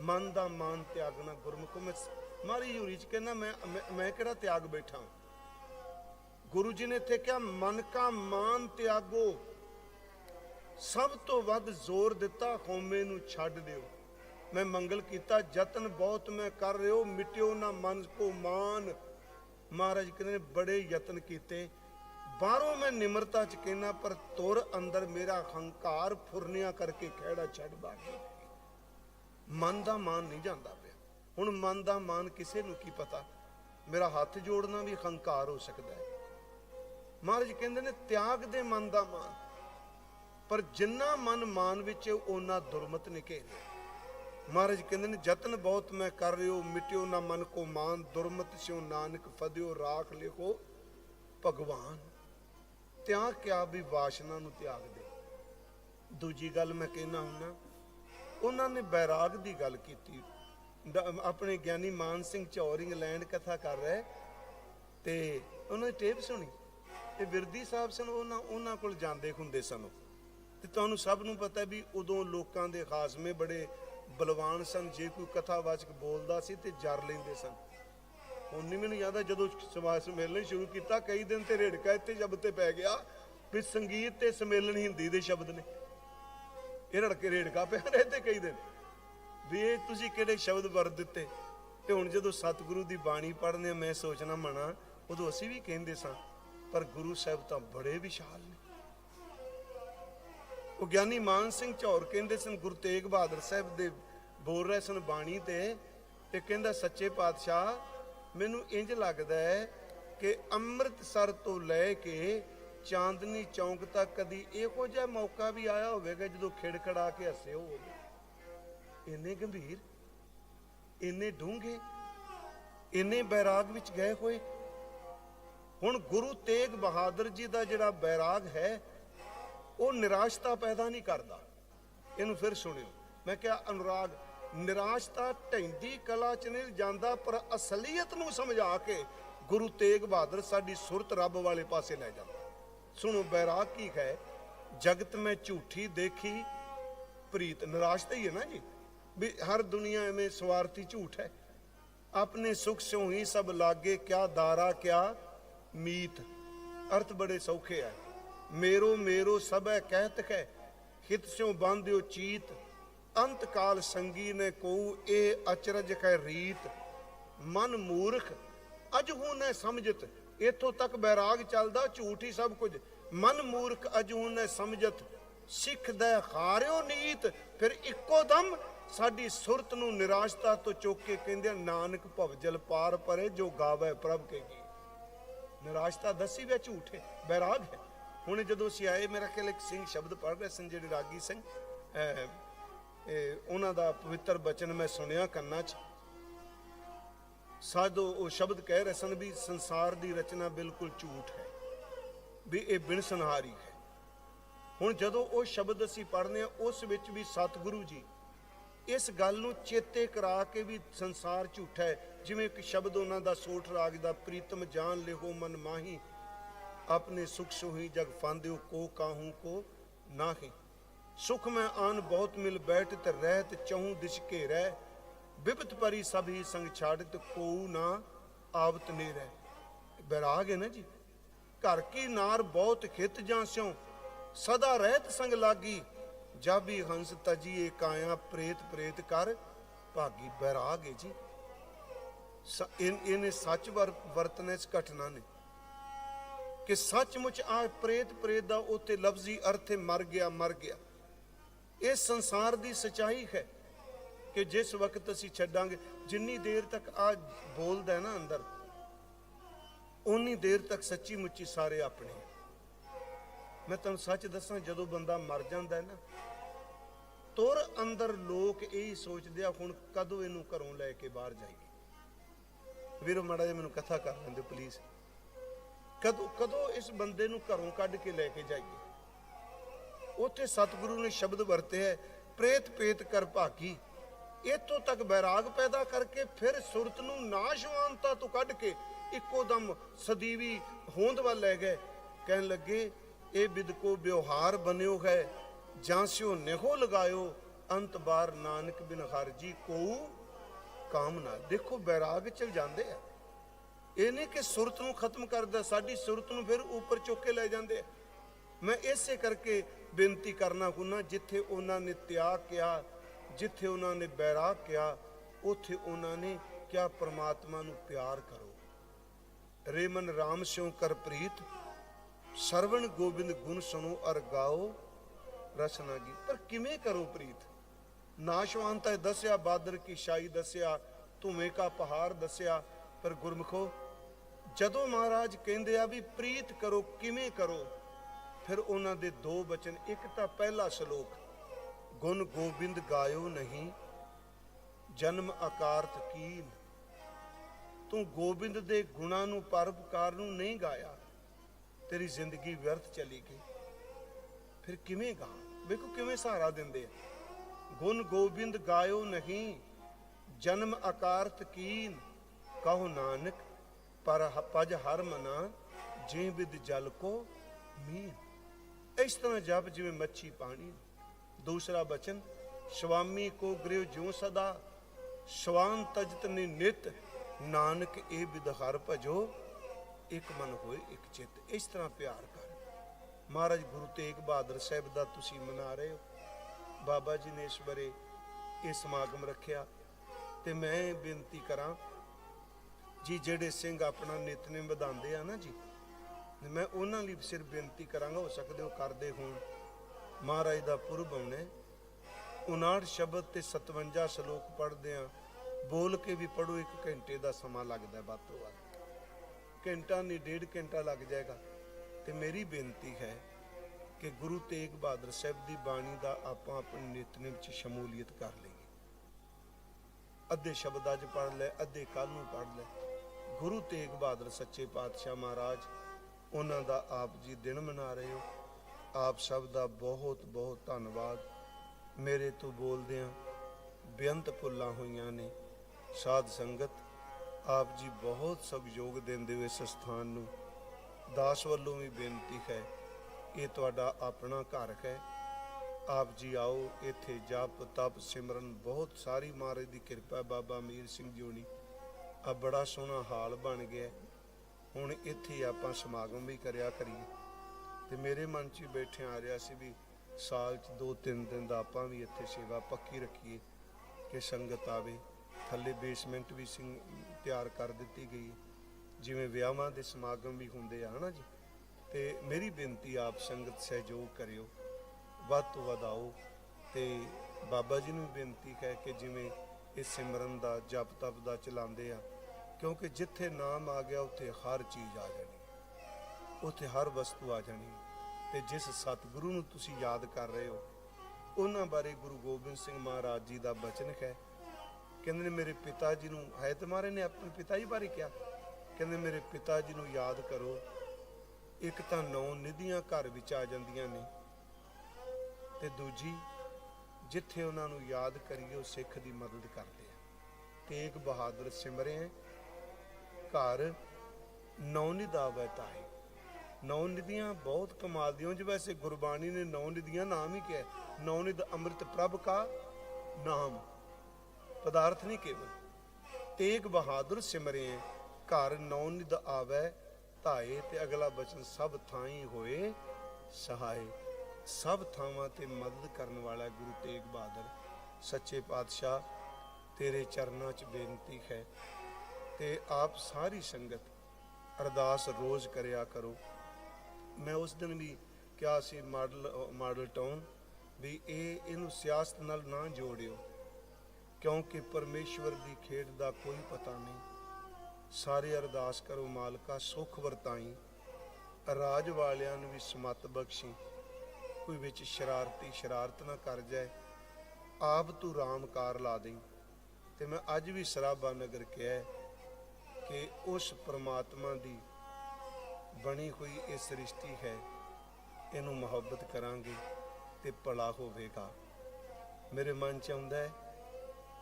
ਮਨ ਦਾ ਮਾਨ ਤਿਆਗਣਾ ਗੁਰਮੁਖ ਮੈਂ ਮਾਰੀ ਯੂਰੀ ਚ ਕਹਿੰਦਾ, ਮੈਂ, ਮੈਂ- ਮੈਂ ਕਿਹੜਾ ਤਿਆਗ ਬੈਠਾ ਗੁਰੂ ਜੀ ਨੇ ਇੱਥੇ ਕਿਹਾ, ਮਨ ਕਾ ਮਾਨ ਤਿਆਗੋ, ਸਭ ਤੋਂ ਵੱਧ ਜ਼ੋਰ ਦਿੱਤਾ, ਹਉਮੈ ਨੂੰ ਛੱਡ ਦਿਓ। ਮੈਂ ਮੰਗਲ ਕੀਤਾ, ਯਤਨ ਬਹੁਤ ਮੈਂ ਕਰ ਰਿਓ ਮਿਟਿਓ ਨਾ ਮਨ ਕੋ ਮਾਨ। ਮਹਾਰਾਜ ਕਹਿੰਦੇ ਨੇ, ਬੜੇ ਯਤਨ ਕੀਤੇ। ਬਾਹਰੋਂ ਮੈਂ ਨਿਮਰਤਾ ਚ ਕਹਿਣਾ ਪਰ ਤੁਰ ਅੰਦਰ ਮੇਰਾ ਹੰਕਾਰ ਫੁਰਨਿਆ ਕਰਕੇ ਖਹਿੜਾ ਛੱਡ ਬਾਗੀ ਮਨ ਦਾ ਮਾਨ ਨਹੀਂ ਜਾਂਦਾ ਪਿਆ। ਹੁਣ ਮਨ ਦਾ ਮਾਨ ਕਿਸੇ ਨੂੰ ਕੀ ਪਤਾ? ਮੇਰਾ ਹੱਥ ਜੋੜਨਾ ਵੀ ਹੰਕਾਰ ਹੋ ਸਕਦਾ ਹੈ। ਮਹਾਰਾਜ ਕਹਿੰਦੇ ਨੇ, ਤਿਆਗ ਦੇ ਮਨ ਦਾ ਮਾਨ। ਪਰ ਜਿੰਨਾ ਮਨ ਮਾਨ ਵਿੱਚ ਉਹਨਾਂ ਦੁਰਮਤ ਨਿਕੇਰੇ ਮਹਾਰਾਜ ਕਹਿੰਦੇ ਨੇ, ਯਤਨ ਬਹੁਤ ਮੈਂ ਕਰ ਰਿਓ ਮਿਟਿਓ ਨਾ ਮਨ ਕੋ ਮਾਨ, ਦੁਰਮਤ ਸਿਓ ਨਾਨਕ, ਫਦਿਓ ਰਾਖ ਲਿਖੋ ਭਗਵਾਨ। ਤਿਆਗ ਕਿਆ ਵੀ ਵਾਸ਼ਨਾ ਨੂੰ ਤਿਆਗ ਦੇ। ਦੂਜੀ ਗੱਲ ਮੈਂ ਕਹਿਣਾ ਹੁੰਨਾ ਉਹਨਾਂ ਨੇ ਬੈਰਾਗ ਦੀ ਗੱਲ ਕੀਤੀ। ਆਪਣੇ ਗਿਆਨੀ ਮਾਨ ਸਿੰਘ ਚੌਰ ਇੰਗਲੈਂਡ ਕਥਾ ਕਰ ਰਹੇ ਤੇ ਉਹਨਾਂ ਦੀ ਟੇਪ ਸੁਣੀ। ਤੇ ਵਿਰਦੀ ਸਾਹਿਬ ਸਨ, ਉਹਨਾਂ ਉਹਨਾਂ ਕੋਲ ਜਾਂਦੇ ਹੁੰਦੇ ਸਨ। ਉਹ। ਤੇ ਤੁਹਾਨੂੰ ਸਭ ਨੂੰ ਪਤਾ ਵੀ ਉਦੋਂ ਲੋਕਾਂ ਦੇ ਖਾਸਮੇ ਬੜੇ ਬਲਵਾਨ ਸਨ, ਜੇ ਕੋਈ ਕਥਾਵਾਚਕ ਬੋਲਦਾ ਸੀ ਤੇ ਜਰ ਲੈਂਦੇ ਸਨ। ਹੁਣ ਮੈਨੂੰ ਯਾਦ ਹੈ ਜਦੋਂ ਸਮਾਜ ਸੰਮੇਲਨ ਸ਼ੁਰੂ ਕੀਤਾ, ਕਈ ਦਿਨ ਤੇ ਰੇੜਕਾ ਇੱਥੇ ਸ਼ਬਦ ਤੇ ਪੈ ਗਿਆ ਵੀ ਸੰਗੀਤ ਤੇ ਸੰਮੇਲਨ ਹਿੰਦੀ ਦੇ ਸ਼ਬਦ ਨੇ। ਇਹ ਰੜਕੇ ਰੇੜਕਾ ਪਿਆ ਰਹੇ ਤੇ ਕਈ ਦਿਨ। ਵੀ ਇਹ ਤੁਸੀਂ ਕਿਹੜੇ ਸ਼ਬਦ ਵਰਤ ਦਿੱਤੇ? ਤੇ ਹੁਣ ਜਦੋਂ ਸਤਿਗੁਰੂ ਦੀ ਬਾਣੀ ਪੜ੍ਹਨੇ ਮੈਂ ਸੋਚਣਾ ਮਨਾ, ਉਦੋਂ ਅਸੀਂ ਵੀ ਕਹਿੰਦੇ ਸਾਂ, ਪਰ ਗੁਰੂ ਸਾਹਿਬ ਤਾਂ ਬੜੇ ਵਿਸ਼ਾਲ ਨੇ। ਉਹ ਗਿਆਨੀ ਮਾਨ ਸਿੰਘ ਝੌਰ ਕਹਿੰਦੇ ਸਨ, ਗੁਰੂ ਤੇਗ ਬਹਾਦਰ ਸਾਹਿਬ ਦੇ ਬੋਲ ਰਹੇ ਸਨ ਬਾਣੀ ਤੇ ਤੇ ਕਹਿੰਦਾ, ਸੱਚੇ ਪਾਤਸ਼ਾਹ, ਮੈਨੂੰ ਇੰਜ ਲੱਗਦਾ ਹੈ ਕਿ ਅੰਮ੍ਰਿਤਸਰ ਤੋਂ ਲੈ ਕੇ ਚਾਂਦਨੀ ਚੌਂਕ ਤੱਕ ਕਦੀ ਇਹੋ ਜਿਹਾ ਮੌਕਾ ਵੀ ਆਇਆ ਹੋਵੇਗਾ ਜਦੋਂ ਖਿੜਖੜਾ ਕੇ ਹੱਸੇ ਹੋਵੇ ਇੰਨੇ ਗੰਭੀਰ, ਇੰਨੇ ਡੂੰਘੇ, ਇੰਨੇ ਬੈਰਾਗ ਵਿੱਚ ਗਏ ਹੋਏ। ਹੁਣ ਗੁਰੂ ਤੇਗ ਬਹਾਦਰ ਜੀ ਦਾ ਜਿਹੜਾ ਬੈਰਾਗ ਹੈ ਉਹ ਨਿਰਾਸ਼ਤਾ ਪੈਦਾ ਨਹੀਂ ਕਰਦਾ। ਇਹਨੂੰ ਫਿਰ ਸੁਣਿਓ। ਮੈਂ ਕਿਹਾ, ਅਨੁਰਾਗ ਨਿਰਾਸ਼ਤਾ ਢੈਂਦੀ ਕਲਾ ਚ ਨਹੀਂ ਜਾਂਦਾ, ਪਰ ਅਸਲੀਅਤ ਨੂੰ ਸਮਝਾ ਕੇ ਗੁਰੂ ਤੇਗ ਬਹਾਦਰ ਸਾਡੀ ਸੁਰਤ ਰੱਬ ਵਾਲੇ ਪਾਸੇ ਲੈ ਜਾਂਦਾ। ਸੁਣੋ, ਬੈਰਾਗ ਕੀ ਹੈ? ਜਗਤ ਮੈਂ ਝੂਠੀ ਦੇਖੀ, ਪ੍ਰੀਤ ਨਿਰਾਸ਼ਤਾ ਹੀ ਹੈ ਨਾ ਜੀ? ਵੀ ਹਰ ਦੁਨੀਆ ਐਵੇਂ ਸਵਾਰਥੀ ਝੂਠ ਹੈ। ਆਪਣੇ ਸੁਖ ਸਿਉ ਹੀ ਸਭ ਲਾਗੇ ਕਿਆ ਦਾਰਾ ਕਿਆ ਮੀਤ। ਅਰਥ ਬੜੇ ਸੌਖੇ ਆ। ਮੇਰੋ ਮੇਰੋ ਸਭੈ ਕਹਿਤ ਹੈ, ਹਿਤ ਸਿਉ ਬੰਧਿਓ ਚੀਤ, ਅੰਤ ਕਾਲ ਸੰਗੀ ਨੇ ਕੋ ਇਹ ਅਚਰਜ ਹੈ ਰੀਤ। ਮਨ ਮੂਰਖ ਅਜ ਨੇ ਸਮਝਤ ਇਥੋਂ ਤੱਕ ਬੈਰਾਗ ਚੱਲਦਾ ਝੂਠ ਹੀ ਸਭ ਕੁਝ। ਮਨ ਮੂਰਖ ਅਜ ਨੇ ਸਮਝਤ, ਸਿੱਖ ਦਾ ਖਾਰਿਓ ਨੀਤ, ਫਿਰ ਇੱਕੋ ਦਮ ਸਾਡੀ ਸੁਰਤ ਨੂੰ ਨਿਰਾਸ਼ਤਾ ਤੋਂ ਚੁੱਕ ਕੇ ਕਹਿੰਦੇ ਨਾਨਕ ਭਵਜਲ ਪਾਰ ਪਰੇ, ਜੋ ਗਾਵੇ ਪ੍ਰਭ ਕੇ ਗੀ ਨਿਰਾਸ਼ਤਾ ਦੱਸੀ ਵੇ ਝੂਠ, ਬੈਰਾਗ ਹੈ। ਹੁਣ ਜਦੋਂ ਅਸੀਂ ਆਏ, ਮੇਰਾ ਖਿਆਲ ਇੱਕ ਸਿੰਘ ਸ਼ਬਦ ਪੜ੍ਹ ਰਹੇ ਸਨ ਜਿਹੜੇ ਰਾਗੀ ਸਿੰਘ ਉਹਨਾਂ ਦਾ ਪਵਿੱਤਰ ਬਚਨ ਮੈਂ ਸੁਣਿਆ ਕੰਨਾਂ 'ਚ। ਸਾਧੋ ਉਹ ਸ਼ਬਦ ਕਹਿ ਰਹੇ ਸਨ ਵੀ ਸੰਸਾਰ ਦੀ ਰਚਨਾ ਬਿਲਕੁਲ ਝੂਠ ਹੈ, ਵੀ ਇਹ ਬਿਨਸਨਹਾਰੀ ਹੈ। ਹੁਣ ਜਦੋਂ ਉਹ ਸ਼ਬਦ ਅਸੀਂ ਪੜ੍ਹਨੇ ਆ, ਉਸ ਵਿੱਚ ਵੀ ਸਤਿਗੁਰੂ ਜੀ ਇਸ ਗੱਲ ਨੂੰ ਚੇਤੇ ਕਰਾ ਕੇ ਵੀ ਸੰਸਾਰ ਝੂਠਾ ਹੈ। ਜਿਵੇਂ ਇੱਕ ਸ਼ਬਦ ਉਹਨਾਂ ਦਾ ਸੋਠ ਰਾਗ ਦਾ, ਪ੍ਰੀਤਮ ਜਾਨ ਲਿਹੋ ਮਨ ਮਾਹੀ ਆਪਣੇ ਸੁਖ ਸੋਹੀ ਜਗ ਫਾਂਦਿਓ ਕੋ ਕਾਹੂ ਕੋ ਨਾਹੀ ਸੁਖ ਮੈਂ ਆਨ ਬਹੁਤ ਮਿਲ ਬੈਠ ਤੇ ਰਹਿਤ ਚਹੂ ਦਿਸ਼ ਕੇ ਰਹਿ ਬਿਪਤ ਪਰੀ ਸਭੀ ਸੰਗ ਛਾੜਤ ਕੋ ਨਾ ਆਵਤ ਨੇ ਰਹਿ ਬੈਰਾਗ ਹੈ ਨਾ ਜੀ ਘਰ ਕੀ ਨਾਰ ਬਹੁਤ ਖਿਤ ਜਾਂ ਸਿਉ ਸਦਾ ਰਹਿਤ ਸੰਗ ਲਾਗੀ ਜਾਬੀ ਹੰਸ ਤਜੀਏ ਕਾਇਆ ਪ੍ਰੇਤ ਪ੍ਰੇਤ ਕਰ ਭਾਗੀ ਬੈਰਾਗ ਹੈ ਜੀ ਸ- ਇਨ ਇਹਨੇ ਸੱਚ ਵਰ- ਵਰਤਨੇ ਇਸ ਘਟਨਾ ਨੇ ਕਿ ਸੱਚਮੁੱਚ ਆ ਪ੍ਰੇਤ ਪ੍ਰੇਤ ਦਾ ਉਤੇ ਲਫ਼ਜ਼ੀ ਅਰਥ ਹੈ ਮਰ ਗਿਆ ਮਰ ਗਿਆ। ਇਹ ਸੰਸਾਰ ਦੀ ਸਚਾਈ ਹੈ ਕਿ ਜਿਸ ਵਕਤ ਅਸੀਂ ਛੱਡਾਂਗੇ, ਜਿੰਨੀ ਦੇਰ ਤੱਕ ਆ ਬੋਲਦਾ ਨਾ ਅੰਦਰ ਉਨੀ ਦੇਰ ਤੱਕ ਸੱਚੀ ਮੁੱਚੀ ਸਾਰੇ ਆਪਣੇ ਮੈਂ ਤੁਹਾਨੂੰ ਸੱਚ ਦੱਸਾਂ, ਜਦੋਂ ਬੰਦਾ ਮਰ ਜਾਂਦਾ ਹੈ ਨਾ, ਤੁਰ ਅੰਦਰ ਲੋਕ ਇਹ ਹੀ ਸੋਚਦੇ ਆ, ਹੁਣ ਕਦੋਂ ਇਹਨੂੰ ਘਰੋਂ ਲੈ ਕੇ ਬਾਹਰ ਜਾਈਏ। ਵੀਰੋ, ਮਾੜਾ ਜਿਹਾ ਮੈਨੂੰ ਕਥਾ ਕਰ ਲੈਂਦੇ ਪਲੀਜ਼ ਕਦੋਂ ਕਦੋਂ ਇਸ ਬੰਦੇ ਨੂੰ ਘਰੋਂ ਕੱਢ ਕੇ ਲੈ ਕੇ ਜਾਈਏ? ਉੱਥੇ ਸਤਿਗੁਰੂ ਨੇ ਸ਼ਬਦ ਵਰਤੇ ਹੈ, ਪ੍ਰੇਤ ਪੇਤ ਕਰ ਭਾਗੀ। ਇਤੋਂ ਤੱਕ ਬੈਰਾਗ ਪੈਦਾ ਕਰਕੇ ਫਿਰ ਸੁਰਤ ਨੂੰ ਨਾਸ਼ਵਾਨਤਾ ਤੋਂ ਕੱਢ ਕੇ ਇੱਕੋ ਦਮ ਸਦੀਵੀ ਹੋਂਦ ਵੱਲ ਲੈ ਗਏ। ਕਹਿਣ ਲੱਗੇ, ਇਹ ਬਿਦ ਕੋ ਵਿਵਹਾਰ ਬਨਿਓ ਹੈ, ਜਾਂ ਸਿਓ ਨਿਹੋ ਲਗਾਇਓ, ਅੰਤ ਬਾਰ ਨਾਨਕ ਬਿਨ ਹਰਜੀ ਕੋ ਕਾਮਨਾ। ਦੇਖੋ, ਬੈਰਾਗ ਚਲ ਜਾਂਦੇ ਆ। ਇਹ ਨਹੀਂ ਕਿ ਸੁਰਤ ਨੂੰ ਖਤਮ ਕਰਦਾ, ਸਾਡੀ ਸੁਰਤ ਨੂੰ ਫਿਰ ਉੱਪਰ ਚੁੱਕ ਕੇ ਲੈ ਜਾਂਦੇ ਮੈਂ ਇਸੇ ਕਰਕੇ ਬੇਨਤੀ ਕਰਨਾ ਹੁੰਨਾ, ਜਿੱਥੇ ਉਹਨਾਂ ਨੇ ਤਿਆਗ ਕਿਹਾ, ਜਿੱਥੇ ਉਹਨਾਂ ਨੇ ਬੈਰਾਗ ਕਿਹਾ, ਉੱਥੇ ਉਹਨਾਂ ਨੇ ਕਿਹਾ, ਪ੍ਰਮਾਤਮਾ ਨੂੰ ਪਿਆਰ ਕਰੋ। ਰੇਮਨ ਰਾਮ ਸਿਉ ਕਰ ਪ੍ਰੀਤ, ਸਰਵਣ ਗੋਬਿੰਦ ਗੁਣ ਸੁਣੋ, ਅਰ ਗਾਓ ਰਸਨਾ ਗੀ ਪਰ ਕਿਵੇਂ ਕਰੋ ਪ੍ਰੀਤ? ਨਾਸ਼ਵਾਨਤਾ ਦੱਸਿਆ ਬਾਦਰ ਕੀ ਸ਼ਾਈ ਦੱਸਿਆ, ਧੂਵੇਂ ਕਾ ਪਹਾੜ ਦੱਸਿਆ ਪਰ ਗੁਰਮਖੋ, ਜਦੋਂ ਮਹਾਰਾਜ ਕਹਿੰਦੇ ਆ ਵੀ ਪ੍ਰੀਤ ਕਰੋ, ਕਿਵੇਂ ਕਰੋ, ਫਿਰ ਉਹਨਾਂ ਦੇ ਦੋ ਬਚਨ, ਇੱਕ ਤਾਂ ਪਹਿਲਾ ਸ਼ਲੋਕ, ਗੁਣ ਗੋਬਿੰਦ ਗਾਇਓ ਨਹੀਂ, ਜਨਮ ਆਕਾਰਤ ਕੀਨ। ਤੂੰ ਗੋਬਿੰਦ ਦੇ ਗੁਣਾਂ ਨੂੰ, ਪਰਉਪਕਾਰ ਨੂੰ ਨਹੀਂ ਗਾਇਆ, ਤੇਰੀ ਜ਼ਿੰਦਗੀ ਵਿਅਰਥ ਚਲੀ ਗਈ। ਫਿਰ ਕਿਵੇਂ ਗਾ? ਵੇਖੋ ਕਿਵੇਂ ਸਹਾਰਾ ਦਿੰਦੇ ਆ। ਗੁਣ ਗੋਬਿੰਦ ਗਾਇਓ ਨਹੀਂ, ਜਨਮ ਆਕਾਰਤ ਕੀਨ। ਕਹੋ ਨਾਨਕ, ਪਰ ਹ- ਪਜ ਹਰ ਮਨਾ ਜੇ ਵਿਦ ਜਲ ਕੋ ਮੀਨ। ਇਸ ਤਰ੍ਹਾਂ ਜਪ ਜਿਵੇਂ ਮੱਛੀ ਪਾਣੀ। ਦੂਸਰਾ ਬਚਨ, ਸਵਾਮੀ ਕੋ ਗ੍ਰਿਹ ਜਿਉ ਸਦਾ, ਸਵਾਨ ਤਜਤ ਨਿਤ, ਨਾਨਕ ਇਹ ਵਿਦ ਹਰ ਭਜੋ, ਇੱਕ ਮਨ ਹੋਏ ਇੱਕ ਚਿੱਤ। ਇਸ ਤਰ੍ਹਾਂ ਪਿਆਰ ਕਰ। ਮਹਾਰਾਜ ਗੁਰੂ ਤੇਗ ਬਹਾਦਰ ਸਾਹਿਬ ਦਾ ਤੁਸੀਂ ਮਨਾ ਰਹੇ ਹੋ। ਬਾਬਾ ਜੀ ਨੇ ਇਸ ਬਾਰੇ ਇਹ ਸਮਾਗਮ ਰੱਖਿਆ। ਤੇ ਮੈਂ ਬੇਨਤੀ ਕਰਾਂ ਜੀ, ਜਿਹੜੇ ਸਿੰਘ ਆਪਣਾ ਨਿਤਨੇਮ ਵਧਾਉਂਦੇ ਆ ਨਾ ਜੀ ਮੈਂ ਉਹਨਾਂ ਲਈ ਸਿਰ ਬੇਨਤੀ ਕਰਾਂਗਾ, ਹੋ ਸਕਦੇ ਹੋ ਕਰਦੇ ਹੋਣ। ਮਹਾਰਾਜ ਦਾ ਪੁਰਬ ਆਉਣਾ ਹੈ। 59 ਸ਼ਬਦ ਤੇ 57 ਸ਼ਲੋਕ ਪੜ੍ਹਦੇ ਆ। ਬੋਲ ਕੇ ਵੀ ਪੜੋ ਇੱਕ ਘੰਟੇ ਦਾ ਸਮਾਂ ਲੱਗਦਾ ਵੱਧ ਤੋਂ ਵੱਧ। ਘੰਟਾ ਨਹੀਂ, ਡੇਢ ਘੰਟਾ ਲੱਗ ਜਾਏਗਾ। ਤੇ ਮੇਰੀ ਬੇਨਤੀ ਹੈ ਕਿ ਗੁਰੂ ਤੇਗ ਬਹਾਦਰ ਸਾਹਿਬ ਦੀ ਬਾਣੀ ਦਾ ਆਪਾਂ ਆਪਣੇ ਨਿਤਨੇਮ 'ਚ ਸ਼ਮੂਲੀਅਤ ਕਰ ਲਈਏ। ਅੱਧੇ ਸ਼ਬਦ ਅੱਜ ਪੜ੍ਹ ਲੈ, ਅੱਧੇ ਕੱਲ ਨੂੰ ਪੜ੍ਹ ਲੈ। ਗੁਰੂ ਤੇਗ ਬਹਾਦਰ ਸੱਚੇ ਪਾਤਸ਼ਾਹ ਮਹਾਰਾਜ, ਉਹਨਾਂ ਦਾ ਆਪ ਜੀ ਦਿਨ ਮਨਾ ਰਹੇ ਹੋ। ਆਪ ਸਭ ਦਾ ਬਹੁਤ ਬਹੁਤ ਧੰਨਵਾਦ। ਮੇਰੇ ਤੋਂ ਬੋਲਦਿਆਂ ਬੇਅੰਤ ਭੁੱਲਾਂ ਹੋਈਆਂ ਨੇ। ਸਾਧ ਸੰਗਤ, ਆਪ ਜੀ ਬਹੁਤ ਸਹਿਯੋਗ ਦਿੰਦੇ ਹੋ ਇਸ ਸਥਾਨ ਨੂੰ। ਦਾਸ ਵੱਲੋਂ ਵੀ ਬੇਨਤੀ ਹੈ, ਇਹ ਤੁਹਾਡਾ ਆਪਣਾ ਘਰ ਹੈ। ਆਪ ਜੀ ਆਓ, ਇੱਥੇ ਜਪ ਤਪ ਸਿਮਰਨ ਬਹੁਤ ਸਾਰੀ ਮਹਾਰਾਜ ਦੀ ਕਿਰਪਾ, ਬਾਬਾ ਮੀਰ ਸਿੰਘ ਜੀ ਹੋਣੀ। ਆ ਬੜਾ ਸੋਹਣਾ ਹਾਲ ਬਣ ਗਿਆ। ਹੁਣ ਇੱਥੇ ਆਪਾਂ ਸਮਾਗਮ ਵੀ ਕਰਿਆ ਕਰੀਏ। ਤੇ ਮੇਰੇ ਮਨ 'ਚ ਵੀ ਬੈਠੇ ਆ ਰਿਹਾ ਸੀ ਵੀ ਸਾਲ 'ਚ ਦੋ ਤਿੰਨ ਦਿਨ ਦਾ ਆਪਾਂ ਵੀ ਇੱਥੇ ਸੇਵਾ ਪੱਕੀ ਰੱਖੀਏ ਕਿ ਸੰਗਤ ਆਵੇ। ਥੱਲੇ ਬੇਸਮੈਂਟ ਵੀ ਸਿੰਘ ਤਿਆਰ ਕਰ ਦਿੱਤੀ ਗਈ। ਜਿਵੇਂ ਵਿਆਹਾਂ ਦੇ ਸਮਾਗਮ ਵੀ ਹੁੰਦੇ ਆ, ਹਨਾ ਜੀ? ਤੇ ਮੇਰੀ ਬੇਨਤੀ ਆਪ ਸੰਗਤ ਸਹਿਯੋਗ ਕਰਿਓ। ਵੱਧ ਤੋਂ ਵੱਧ ਆਓ। ਤੇ ਬਾਬਾ ਜੀ ਨੂੰ ਵੀ ਬੇਨਤੀ ਕਹਿ ਕੇ ਜਿਵੇਂ ਇਹ ਸਿਮਰਨ ਦਾ ਜਪ ਤਪ ਦਾ ਚਲਾਉਂਦੇ ਆ ਕਿਉਂਕਿ ਜਿੱਥੇ ਨਾਮ ਆ ਗਿਆ, ਉੱਥੇ ਹਰ ਚੀਜ਼ ਆ ਜਾਣੀ। ਉੱਥੇ ਹਰ ਵਸਤੂ ਆ ਜਾਣੀ। ਤੇ ਜਿਸ ਸਤਿਗੁਰੂ ਨੂੰ ਤੁਸੀਂ ਯਾਦ ਕਰ ਰਹੇ ਹੋ, ਉਹਨਾਂ ਬਾਰੇ ਗੁਰੂ ਗੋਬਿੰਦ ਸਿੰਘ ਮਹਾਰਾਜ ਜੀ ਦਾ ਬਚਨ ਹੈ। ਕਹਿੰਦੇ ਨੇ, ਮੇਰੇ ਪਿਤਾ ਜੀ ਨੂੰ ਹੈ ਤੇ ਨੇ, ਆਪਣੇ ਪਿਤਾ ਜੀ ਬਾਰੇ ਕਿਹਾ? ਕਹਿੰਦੇ, ਮੇਰੇ ਪਿਤਾ ਜੀ ਨੂੰ ਯਾਦ ਕਰੋ, ਇੱਕ ਤਾਂ ਨੌ ਨਿਧੀਆਂ ਘਰ ਵਿੱਚ ਆ ਜਾਂਦੀਆਂ ਨੇ ਤੇ ਦੂਜੀ, ਜਿੱਥੇ ਉਹਨਾਂ ਨੂੰ ਯਾਦ ਕਰੀਏ, ਉਹ ਸਿੱਖ ਦੀ ਮਦਦ ਕਰਦੇ ਆ। ਤੇਗ ਬਹਾਦਰ ਸਿਮਰੇ ਘਰ ਨੌ ਨਿਧਾ ਵੈਤਾਏ ਨੌ ਨਿਧੀਆਂ ਬਹੁਤ ਕਮਾਲ ਦੀਆਂ ਉਂਝ ਵੈਸੇ ਗੁਰਬਾਣੀ ਨੇ ਨੌ ਨਿਧੀਆਂ ਨਾਮ ਹੀ ਕਿਹਾ ਨੌ ਨਿਧ ਅੰਮ੍ਰਿਤ ਪ੍ਰਭ ਕਾ ਨਾਮ। ਪਦਾਰਥ ਨਹੀਂ ਕੇਵਲ। ਤੇਗ ਬਹਾਦਰ ਸਿਮਰੇ ਘਰ ਨੌ ਨਿਧ ਆਵੈ ਧਾਏ ਤੇ ਅਗਲਾ ਬਚਨ ਸਭ ਥਾਈ ਹੋਏ ਸਹਾਏ। ਸਭ ਥਾਵਾਂ ਤੇ ਮਦਦ ਕਰਨ ਵਾਲਾ ਗੁਰੂ ਤੇਗ ਬਹਾਦਰ। ਸੱਚੇ ਪਾਤਸ਼ਾਹ, ਤੇਰੇ ਚਰਨਾਂ 'ਚ ਬੇਨਤੀ ਹੈ। ਤੇ ਆਪ ਸਾਰੀ ਸੰਗਤ ਅਰਦਾਸ ਰੋਜ਼ ਕਰਿਆ ਕਰੋ। ਮੈਂ ਉਸ ਦਿਨ ਵੀ ਕਿਹਾ ਸੀ ਮਾਡਲ ਮਾਡਲ ਟਾਊਨ ਵੀ ਇਹ, ਇਹਨੂੰ ਸਿਆਸਤ ਨਾਲ ਨਾ ਜੋੜਿਓ, ਕਿਉਂਕਿ ਪਰਮੇਸ਼ਵਰ ਦੀ ਖੇਡ ਦਾ ਕੋਈ ਪਤਾ ਨਹੀਂ। ਸਾਰੇ ਅਰਦਾਸ ਕਰੋ ਮਾਲਕਾ, ਸੁਖ ਵਰਤਾਈ। ਰਾਜ ਵਾਲਿਆਂ ਨੂੰ ਵੀ ਸਮਤ ਬਖਸ਼ੀ। ਕੋਈ ਵਿੱਚ ਸ਼ਰਾਰਤੀ ਸ਼ਰਾਰਤ ਨਾ ਕਰ ਜਾਏ। ਆਪ ਤੂੰ ਰਾਮਕਾਰ ਲਾ ਦੇਈ। ਤੇ ਮੈਂ ਅੱਜ ਵੀ ਸਰਾਬਾ ਨਗਰ ਕਿਹਾ ਕਿ ਉਸ ਪ੍ਰਮਾਤਮਾ ਦੀ ਬਣੀ ਹੋਈ ਇਹ ਸ੍ਰਿਸ਼ਟੀ ਹੈ ਇਹਨੂੰ ਮੁਹੱਬਤ ਕਰਾਂਗੇ ਤੇ ਭਲਾ ਹੋਵੇਗਾ। ਮੇਰੇ ਮਨ ਚ ਆਉਂਦਾ ਹੈ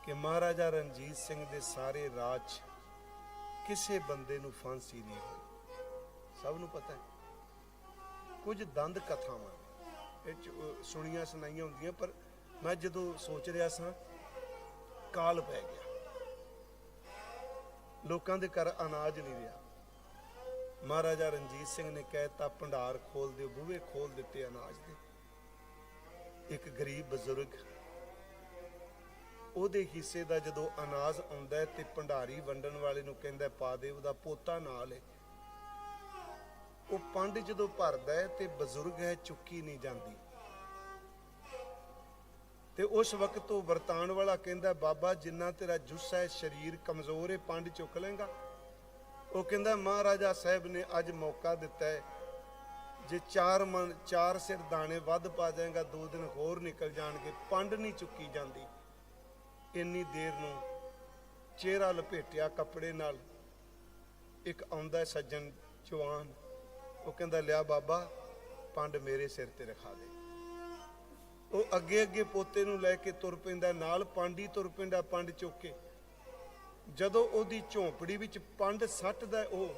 ਕਿ ਮਹਾਰਾਜਾ ਰਣਜੀਤ ਸਿੰਘ ਦੇ ਸਾਰੇ ਰਾਜ 'ਚ ਕਿਸੇ ਬੰਦੇ ਨੂੰ ਫਾਂਸੀ ਨਹੀਂ ਹੋਈ। ਸਭ ਨੂੰ ਪਤਾ ਹੈ। ਕੁਝ ਦੰਦ ਕਥਾਵਾਂ ਇਹ 'ਚ, ਸੁਣੀਆਂ ਸੁਣਾਈਆਂ ਹੁੰਦੀਆਂ ਪਰ ਮੈਂ ਜਦੋਂ ਸੋਚ ਰਿਹਾ ਸਾਂ ਕਾਲ ਪੈ ਗਿਆ। ਲੋਕਾਂ ਦੇ ਘਰ ਅਨਾਜ ਨਹੀਂ ਰਿਹਾ। ਮਹਾਰਾਜਾ ਰਣਜੀਤ ਸਿੰਘ ਨੇ ਕਹਿਤਾ ਭੰਡਾਰ ਖੋਲ ਦਿਓ, ਬੂਹੇ ਖੋਲ ਦਿੱਤੇ ਅਨਾਜ ਦੇ। ਇੱਕ ਗਰੀਬ ਬਜ਼ੁਰਗ ਉਹਦੇ ਹਿੱਸੇ ਦਾ ਜਦੋਂ ਅਨਾਜ ਆਉਂਦਾ ਤੇ ਭੰਡਾਰੀ ਵੰਡਣ ਵਾਲੇ ਨੂੰ ਕਹਿੰਦਾ ਪਾ ਦੇ, ਉਹਦਾ ਪੋਤਾ ਨਾਲ ਹੈ ਉਹ ਪੰਡ ਜਦੋਂ ਭਰਦਾ ਹੈ ਤੇ ਬਜ਼ੁਰਗ ਹੈ, ਚੁੱਕੀ ਨਹੀਂ ਜਾਂਦੀ। ਤੇ ਉਸ ਵਕਤ ਉਹ ਵਰਤਾਨ ਵਾਲਾ ਕਹਿੰਦਾ, ਬਾਬਾ, ਜਿੰਨਾ ਤੇਰਾ ਜੁੱਸਾ ਹੈ, ਸਰੀਰ ਕਮਜ਼ੋਰ ਹੈ ਪੰਡ ਚੁੱਕ ਲੇਗਾ ਉਹ ਕਹਿੰਦਾ, ਮਹਾਰਾਜਾ ਸਾਹਿਬ ਨੇ ਅੱਜ ਮੌਕਾ ਦਿੱਤਾ ਹੈ। ਜੇ ਚਾਰ ਮਨ, ਚਾਰ ਸਿਰ ਦਾਣੇ ਵੱਧ ਪਾ ਜਾਏਗਾ ਦੋ ਦਿਨ ਹੋਰ ਨਿਕਲ ਜਾਣਗੇ, ਪੰਡ ਨਹੀਂ ਚੁੱਕੀ ਜਾਂਦੀ। ਇੰਨੀ ਦੇਰ ਨੂੰ ਚਿਹਰਾ ਲਪੇਟਿਆ ਕੱਪੜੇ ਨਾਲ। ਇੱਕ ਆਉਂਦਾ ਸੱਜਣ ਜਵਾਨ, ਉਹ ਕਹਿੰਦਾ, ਲਿਆ ਬਾਬਾ, ਪੰਡ ਮੇਰੇ ਸਿਰ ਤੇ ਰਖਾ ਦੇ। ਉਹ ਅੱਗੇ ਅੱਗੇ ਪੋਤੇ ਨੂੰ ਲੈ ਕੇ ਤੁਰ ਪੈਂਦਾ, ਨਾਲ ਪਾਂਡੀ ਤੁਰ ਪੈਂਦਾ, ਪੰਡ ਚੁੱਕ ਕੇ। ਜਦੋਂ ਉਹਦੀ ਝੌਂਪੜੀ ਵਿੱਚ ਪੰਡ ਸੱਟਦਾ ਉਹ,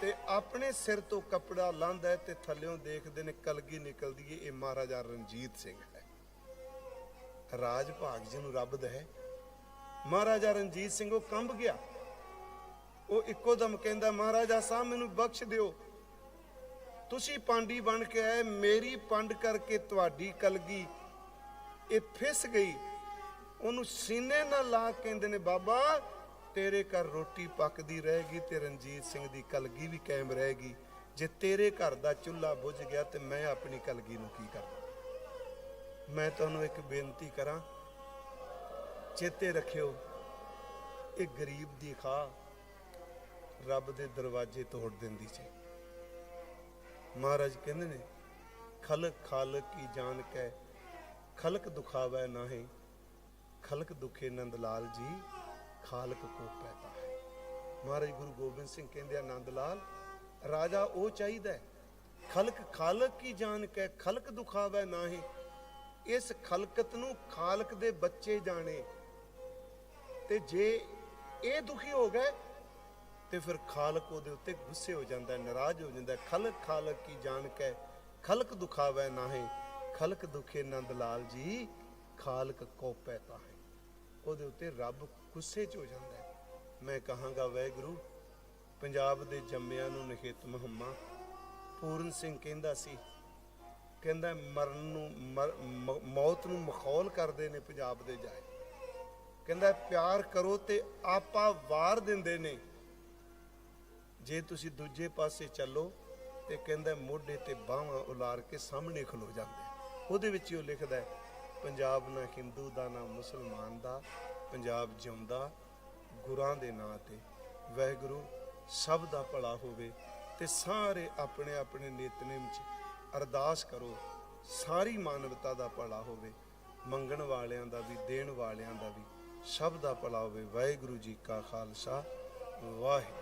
ਤੇ ਆਪਣੇ ਸਿਰ ਤੋਂ ਕੱਪੜਾ ਲਾਂਦਾ ਤੇ ਥੱਲਿਓਂ ਦੇਖਦੇ ਨੇ ਕਲਗੀ ਨਿਕਲਦੀ ਏ, ਇਹ ਮਹਾਰਾਜਾ ਰਣਜੀਤ ਸਿੰਘ ਹੈ। ਰਾਜ ਭਾਗ ਜੀ ਨੂੰ ਰੱਬ ਦਾ ਹੈ। ਮਹਾਰਾਜਾ ਰਣਜੀਤ ਸਿੰਘ ਉਹ ਕੰਬ ਗਿਆ। ਉਹ ਇੱਕੋ ਦਮ ਕਹਿੰਦਾ, ਮਹਾਰਾਜਾ ਸਾਹਿਬ, ਮੈਨੂੰ ਬਖਸ਼ ਦਿਓ। ਤੁਸੀਂ ਪਾਂਡੀ ਬਣ ਕੇ ਆਏ, ਮੇਰੀ ਪੰਡ ਕਰਕੇ ਤੁਹਾਡੀ ਕਲਗੀ ਇਹ ਫਿਸ ਗਈ। ਉਹਨੂੰ ਸੀਨੇ ਨਾਲ ਲਾ ਕਹਿੰਦੇ ਨੇ, ਬਾਬਾ, ਤੇਰੇ ਘਰ ਰੋਟੀ ਪੱਕਦੀ ਰਹੇਗੀ ਤੇ ਰਣਜੀਤ ਸਿੰਘ ਦੀ ਕਲਗੀ ਵੀ ਕਾਇਮ ਰਹੇਗੀ। ਜੇ ਤੇਰੇ ਘਰ ਦਾ ਚੁੱਲ੍ਹਾ ਬੁਝ ਗਿਆ ਤੇ ਮੈਂ ਆਪਣੀ ਕਲਗੀ ਨੂੰ ਕੀ ਕਰਾਂ ਮੈਂ ਤੁਹਾਨੂੰ ਇੱਕ ਬੇਨਤੀ ਕਰਾਂ, ਚੇਤੇ ਰੱਖਿਓ, ਇਹ ਗਰੀਬ ਦੀ ਖਾ ਰੱਬ ਦੇ ਦਰਵਾਜ਼ੇ ਤੋੜ ਦਿੰਦੀ ਸੀ। ਮਹਾਰਾਜ ਕਹਿੰਦੇ ਨੇ ਖਲਕ ਖਾਲਕ ਕੀ ਜਾਣ ਕੈ ਖਲਕ ਦੁਖਾਵੈ ਨਾਹੀਂ, ਖਲਕ ਦੁਖੇ ਨੰਦ ਲਾਲ ਜੀ, ਖਾਲਕ ਕੋ ਪੈਤਾ ਹੈ। ਮਹਾਰਾਜ ਗੁਰੂ ਗੋਬਿੰਦ ਸਿੰਘ ਕਹਿੰਦੇ ਆ ਨੰਦ ਲਾਲ ਰਾਜਾ ਉਹ ਚਾਹੀਦਾ ਹੈ, ਖਲਕ ਖਾਲਕ ਕੀ ਜਾਣ ਕੈ, ਖਲਕ ਦੁਖਾਵੈ ਨਾਹੀਂ। ਇਸ ਖਲਕਤ ਨੂੰ ਖਾਲਕ ਦੇ ਬੱਚੇ ਜਾਣੇ। ਤੇ ਜੇ ਇਹ ਦੁਖੀ ਹੋ ਗਏ, ਤੇ ਫਿਰ ਖਾਲਕ ਉਹਦੇ ਉੱਤੇ ਗੁੱਸੇ ਹੋ ਜਾਂਦਾ ਨਾਰਾਜ਼ ਹੋ ਜਾਂਦਾ ਖਲਕ ਖਾਲਕ ਕੀ ਜਾਣ ਕੇ, ਖਲਕ ਦੁਖਾਵੇ ਨਾਹੀਂ। ਖਲਕ ਦੁਖੇ ਨੰਦ ਲਾਲ ਜੀ, ਖਾਲਕ ਕੋਪੈ ਪੈਤਾ ਹੈ। ਉਹਦੇ ਉੱਤੇ ਰੱਬ ਗੁੱਸੇ 'ਚ ਹੋ ਜਾਂਦਾ ਹੈ। ਮੈਂ ਕਹਾਂਗਾ ਵੈਗੁਰੂ ਪੰਜਾਬ ਦੇ ਜੰਮਿਆਂ ਨੂੰ ਨਖੇਤ ਮੁਹੰਮਾ। ਪੂਰਨ ਸਿੰਘ ਕਹਿੰਦਾ ਸੀ, ਕਹਿੰਦਾ, ਮਰਨ ਨੂੰ ਮਰ- ਮੌਤ ਨੂੰ ਮਖੌਲ ਕਰਦੇ ਨੇ ਪੰਜਾਬ ਦੇ ਜਾਏ। ਕਹਿੰਦਾ, ਪਿਆਰ ਕਰੋ ਤੇ ਆਪਾ ਵਾਰ ਦਿੰਦੇ ਨੇ। ਜੇ ਤੁਸੀਂ ਦੂਜੇ ਪਾਸੇ ਚੱਲੋ ਤੇ ਕਹਿੰਦਾ, ਮੋਢੇ ਤੇ ਬਾਹਾਂ ਉਲਾਰ ਕੇ ਸਾਹਮਣੇ ਖਲੋ ਜਾਂਦੇ ਉਹਦੇ ਵਿੱਚ ਹੀ ਉਹ ਲਿਖਦਾ ਹੈ, ਪੰਜਾਬ ਨਾ ਹਿੰਦੂ ਦਾ ਨਾ ਮੁਸਲਮਾਨ ਦਾ ਪੰਜਾਬ ਜਿਉਂਦਾ ਗੁਰਾਂ ਦੇ ਨਾਂ ਤੇ। ਵਾਹਿਗੁਰੂ ਸਭ ਦਾ ਭਲਾ ਹੋਵੇ ਤੇ ਸਾਰੇ ਆਪਣੇ ਆਪਣੇ ਨਿਤਨੇਮ 'ਚ ਅਰਦਾਸ ਕਰੋ ਸਾਰੀ ਮਾਨਵਤਾ ਦਾ ਭਲਾ ਹੋਵੇ ਮੰਗਣ ਵਾਲਿਆਂ ਦਾ ਵੀ ਦੇਣ ਵਾਲਿਆਂ ਦਾ ਵੀ ਸਭ ਦਾ ਭਲਾ ਹੋਵੇ। ਵਾਹਿਗੁਰੂ ਜੀ ਕਾ ਖਾਲਸਾ ਵਾਹਿਗੁਰੂ।